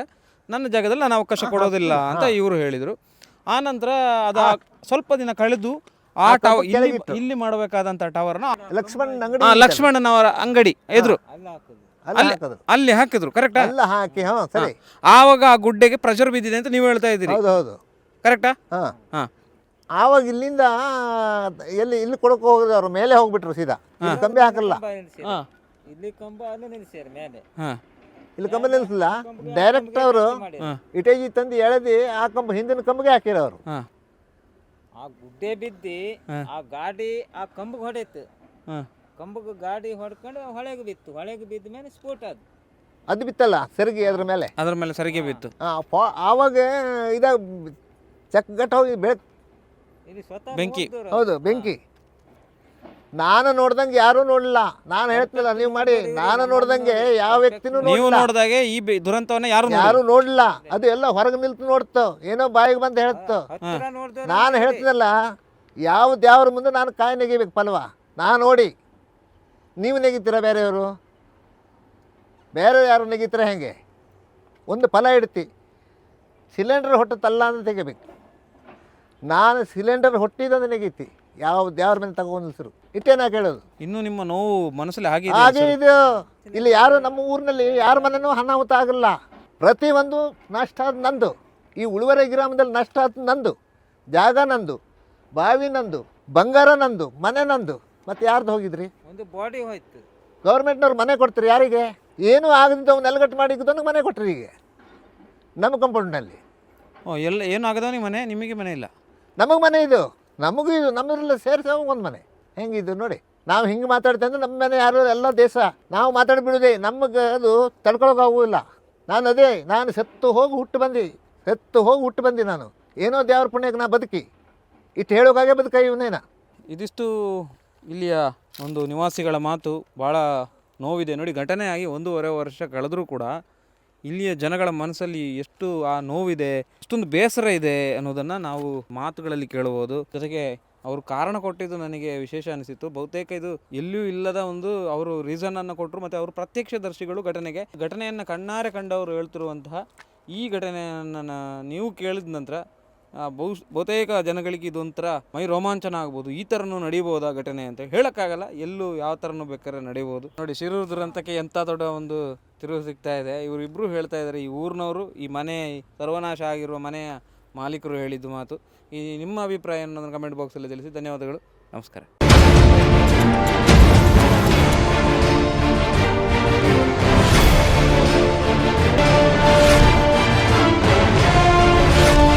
ನನ್ನ ಜಾಗದಲ್ಲಿ ನಾನು ಅವಕಾಶ ಕೊಡೋದಿಲ್ಲ ಅಂತ ಇವರು ಹೇಳಿದರು. ಆನಂತರ ಅದು ಆ ಸ್ವಲ್ಪ ದಿನ ಕಳೆದು ಆ ಟವರ್ ಇಲ್ಲಿ ಇಲ್ಲಿ ಮಾಡಬೇಕಾದಂಥ ಟವರ್ನ ಲಕ್ಷ್ಮಣ್ ಆ, ಲಕ್ಷ್ಮಣನವರ ಅಂಗಡಿ ಎದುರು. ಅಲ್ಲಿ ಅಲ್ಲಿ ಹಾಕೋದು ಅಲ್ಲಿ ಹಾಕಿದ್ರು ಕರೆಕ್ಟಾ ಅಲ್ಲ ಹಾಕಿ ಹಾ ಸರಿ. ಆವಾಗ ಆ ಗುಡ್ಡೆಗೆ ಪ್ರೆಷರ್ ಬಿದ್ದಿದೆ ಅಂತ ನೀವು ಹೇಳ್ತಾ ಇದ್ದೀರಿ. ಹೌದು ಹೌದು. ಕರೆಕ್ಟಾ ಹಾ. ಹಾ. ಆವಾಗ ಇಲ್ಲಿಂದ ಎಲ್ಲಿ ಇಲ್ಲಿ ಕೊಡಕ್ಕೆ ಹೋಗಿದ್ರು ಅವ್ರು ಮೇಲೆ ಹೋಗ್ಬಿಟ್ರು ಸೀದಾ. ಇಲ್ಲಿ ಕಂಬಿ ಹಾಕಲ್ಲ. ಇಲ್ಲಿ ಕಂಬ ಅಲ್ಲಿ ನಿಲ್ಸ್ಯಾರ ಮೇಲೆ. ಹಾಂ. ಇಲ್ಲಿ ಕಂಬ ನಿಲ್ಸಿಲ್ಲ. ಡೈರೆಕ್ಟ್ ಅವರು ಇಟೇಜಿ ತಂದು ಎಳೆದಿ ಆ ಕಂಬ ಹಿಂದಿನ ಕಂಬಗೆ ಹಾಕಿರ ಅವರು. ಹಾಂ. ಆ ಗುಡ್ಡೆ ಬಿದ್ದಿ ಆ ಗಾಡಿ ಆ ಕಂಬಗೆ ಹೊಡೆಯಿತು. ಹಾಂ. ಕಂಬಕ್ಕೆ ಗಾಡಿ ಹೊಡ್ಕೊಂಡು ಹೊಳೆಗೆ ಬಿತ್ತು. ಹೊಳೆಗೆ ಬಿದ್ದ ಮೇಲೆ ಸ್ಫೋಟ ಅದು. ಅದು ಬಿತ್ತಲ್ಲ ಸರಿಗೆ ಅದ್ರ ಮೇಲೆ? ಅದ್ರ ಮೇಲೆ ಸರಿಗೆ ಬಿತ್ತು. ಆ, ಫಾ- ಆವಾಗ ಇದ ಚಕ್ ಗಟ್ಟ ಹೋಗಿ ಬೆಳಕ್ ಇಲ್ಲಿ ಸ್ವತಃ ಬೆಂಕಿ. ಹೋಗ್ದವ್ರು. ಹೌದು ಬೆಂಕಿ. ನಾನು ನೋಡ್ದಂಗೆ ಯಾರೂ ನೋಡಲಿಲ್ಲ. ನಾನು ಹೇಳ್ತಿಲ್ಲ ನೀವು ಮಾಡಿ. ನಾನು ನೋಡ್ದಂಗೆ ಯಾವ ವ್ಯಕ್ತಿನೂ ನೀವು ನೋಡಿಲ್ಲ ನೋಡಿದಾಗೆ ಈ ಬೆ- ದುರಂತವನ್ನ ಯಾರು ನೋಡಿ ಯಾರು ನೋಡಲಿಲ್ಲ. ಅದು ಎಲ್ಲ ಹೊರಗೆ ನಿಲ್ತು ನೋಡ್ತು. ಏನೋ ಬಾಯಿಗೆ ಬಂದು ಹೇಳ್ತು. ಹತ್ತಿರ ನಾನು ಹೇಳ್ತಿದ್ದಲ್ಲ ಯಾವ ದೇವ್ರ ಮುಂದೆ ನಾನು ಕಾಯಿ ನೆಗಿಬೇಕು ಪಲ್ವ? ನಾನು ನೋಡಿ. ನೀವು ನೆಗಿತೀರ ಬೇರೆಯವರು? ಬೇರೆ ಯಾರು ನೆಗಿತೀರ ಹೆಂಗೆ? ಒಂದು ಫಲ ಇಡ್ತಿ. ಸಿಲಿಂಡರ್ ಹೊಟ್ಟತಲ್ಲ ಅಂತ ತೆಗಿಬೇಕು. ನಾನು ಸಿಲಿಂಡರ್ ಹೊಟ್ಟಿದಂದು ನೆಗೀತಿ. ಯಾವ ದೇವ್ರ ಮೇಲೆ ತಗೊಂಡು ಇಟ್ಟೇ ನಾ ಕೇಳೋದು? ಇನ್ನು ನಿಮ್ಮ ನೋವು ಮನಸ್ಸಲ್ಲಿ ಹಾಗೆ ಇದೆ ಹಾಗೆ ಇದು ಇಲ್ಲಿ ಯಾರು ನಮ್ಮ ಊರಿನಲ್ಲಿ ಯಾರ ಮನೆಯೂ ಅನಾಹುತ ಆಗಲ್ಲ. ಒಂದು ನಷ್ಟ ಆದ ನಂದು. ಈ ಉಳುವರೆ ಗ್ರಾಮದಲ್ಲಿ ನಷ್ಟ ಆದ ನಂದು. ಜಾಗ ನಂದು. ಬಾವಿ ನಂದು. ಬಂಗಾರ ನಂದು. ಮನೆ ನಂದು. ಮತ್ತೆ ಯಾರ್ದು ಹೋಗಿದ್ರಿ? ಒಂದು ಬಾಡಿ ಹೋಯ್ತು. ಗೌರ್ಮೆಂಟ್ನವ್ರು ಮನೆ ಕೊಡ್ತೀರಿ ಯಾರಿಗೆ? ಏನು ಆಗದಿಂದ ಅವ್ನು ನೆಲಗಟ್ಟು ಮಾಡಿ ಇದ್ದವನಿಗೆ ಮನೆ ಕೊಟ್ರಿ ಈಗ ನಮ್ಮ ಕಂಪೌಂಡ್ನಲ್ಲಿ ಓ ಎಲ್ಲ ಏನು ಆಗದವನಿಗೆ ಮನೆ? ನಿಮಗೆ ಮನೆ ಇಲ್ಲ? ನಮಗೆ ಮನೆ ಇದು. ನಮಗೂ ಇದು. ನಮ್ಮದ್ರಲ್ಲ ಸೇರಿಸಿ ಒಂದು ಮನೆ. ಹೆಂಗಿದು ನೋಡಿ. ನಾವು ಹಿಂಗೆ ಮಾತಾಡ್ತೇವೆ ಅಂದ್ರೆ ನಮ್ಮ ಮನೆ ಯಾರು ಎಲ್ಲ ದೇಶ. ನಾವು ಮಾತಾಡ್ಬಿಡುದೇ ನಮಗೆ ಅದು ತಡ್ಕೊಳಕ್ಕಾಗುವುದಿಲ್ಲ ನಾನು ಅದೇ ನಾನು ಸತ್ತು ಹೋಗಿ ಹುಟ್ಟು ಬಂದು. ಸತ್ತು ಹೋಗಿ ಹುಟ್ಟು ಬಂದು ನಾನು. ಏನೋ ದೇವ್ರ ಪುಣ್ಯಕ್ಕೆ ನಾ ಬದುಕಿ. ಇಟ್ಟು ಹೇಳೋಕಾಗೆ ಬದುಕ ಇವನೇನ? ಇದಿಷ್ಟು ಇಲ್ಲಿಯ ಒಂದು ನಿವಾಸಿಗಳ ಮಾತು ಭಾಳ ನೋವಿದೆ. ನೋಡಿ ಘಟನೆ ಆಗಿ ಒಂದೂವರೆ ವರ್ಷ ಕಳೆದರೂ ಕೂಡ ಇಲ್ಲಿಯ ಜನಗಳ ಮನಸ್ಸಲ್ಲಿ ಎಷ್ಟು ಆ ನೋವಿದೆ, ಎಷ್ಟೊಂದು ಬೇಸರ ಇದೆ ಅನ್ನೋದನ್ನು ನಾವು ಮಾತುಗಳಲ್ಲಿ ಕೇಳಬಹುದು. ಜೊತೆಗೆ ಅವರು ಕಾರಣ ಕೊಟ್ಟಿದ್ದು ನನಗೆ ವಿಶೇಷ ಅನಿಸಿತ್ತು. ಬಹುತೇಕ ಇದು ಎಲ್ಲಿಯೂ ಇಲ್ಲದ ಒಂದು ಅವರು ರೀಸನನ್ನು ಕೊಟ್ಟರು ಮತ್ತು ಅವರು ಪ್ರತ್ಯಕ್ಷದರ್ಶಿಗಳು ಘಟನೆಗೆ. ಘಟನೆಯನ್ನು ಕಣ್ಣಾರೆ ಕಂಡವರು ಹೇಳ್ತಿರುವಂತಹ ಈ ಘಟನೆಯನ್ನು ನೀವು ಕೇಳಿದ ನಂತರ ಆ, ಬಹುಶ್ ಬಹುತೇಕ ಜನಗಳಿಗೆ ಇದೊಂಥರ ಮೈ ರೋಮಾಂಚನ ಆಗ್ಬೋದು. ಈ ಥರನೂ ನಡೀಬೋದಾ ಘಟನೆ ಅಂತ ಹೇಳೋಕ್ಕಾಗಲ್ಲ. ಎಲ್ಲೂ ಯಾವ ಥರನೂ ಬೇಕಾದ್ರೆ ನಡೀಬೋದು. ನೋಡಿ ಶಿರೂರು ದುರಂತಕ್ಕೆ ಎಂಥ ದೊಡ್ಡ ಒಂದು ತಿರುವು ಸಿಗ್ತಾ ಇದೆ. ಇವರಿಬ್ಬರು ಹೇಳ್ತಾ ಇದ್ದಾರೆ ಈ ಊರಿನವರು ಈ ಮನೆ ಸರ್ವನಾಶ ಆಗಿರುವ ಮನೆಯ ಮಾಲೀಕರು ಹೇಳಿದ್ದು ಮಾತು. ಈ ನಿಮ್ಮ ಅಭಿಪ್ರಾಯವನ್ನು ಕಮೆಂಟ್ ಬಾಕ್ಸಲ್ಲಿ ತಿಳಿಸಿ. ಧನ್ಯವಾದಗಳು. ನಮಸ್ಕಾರ.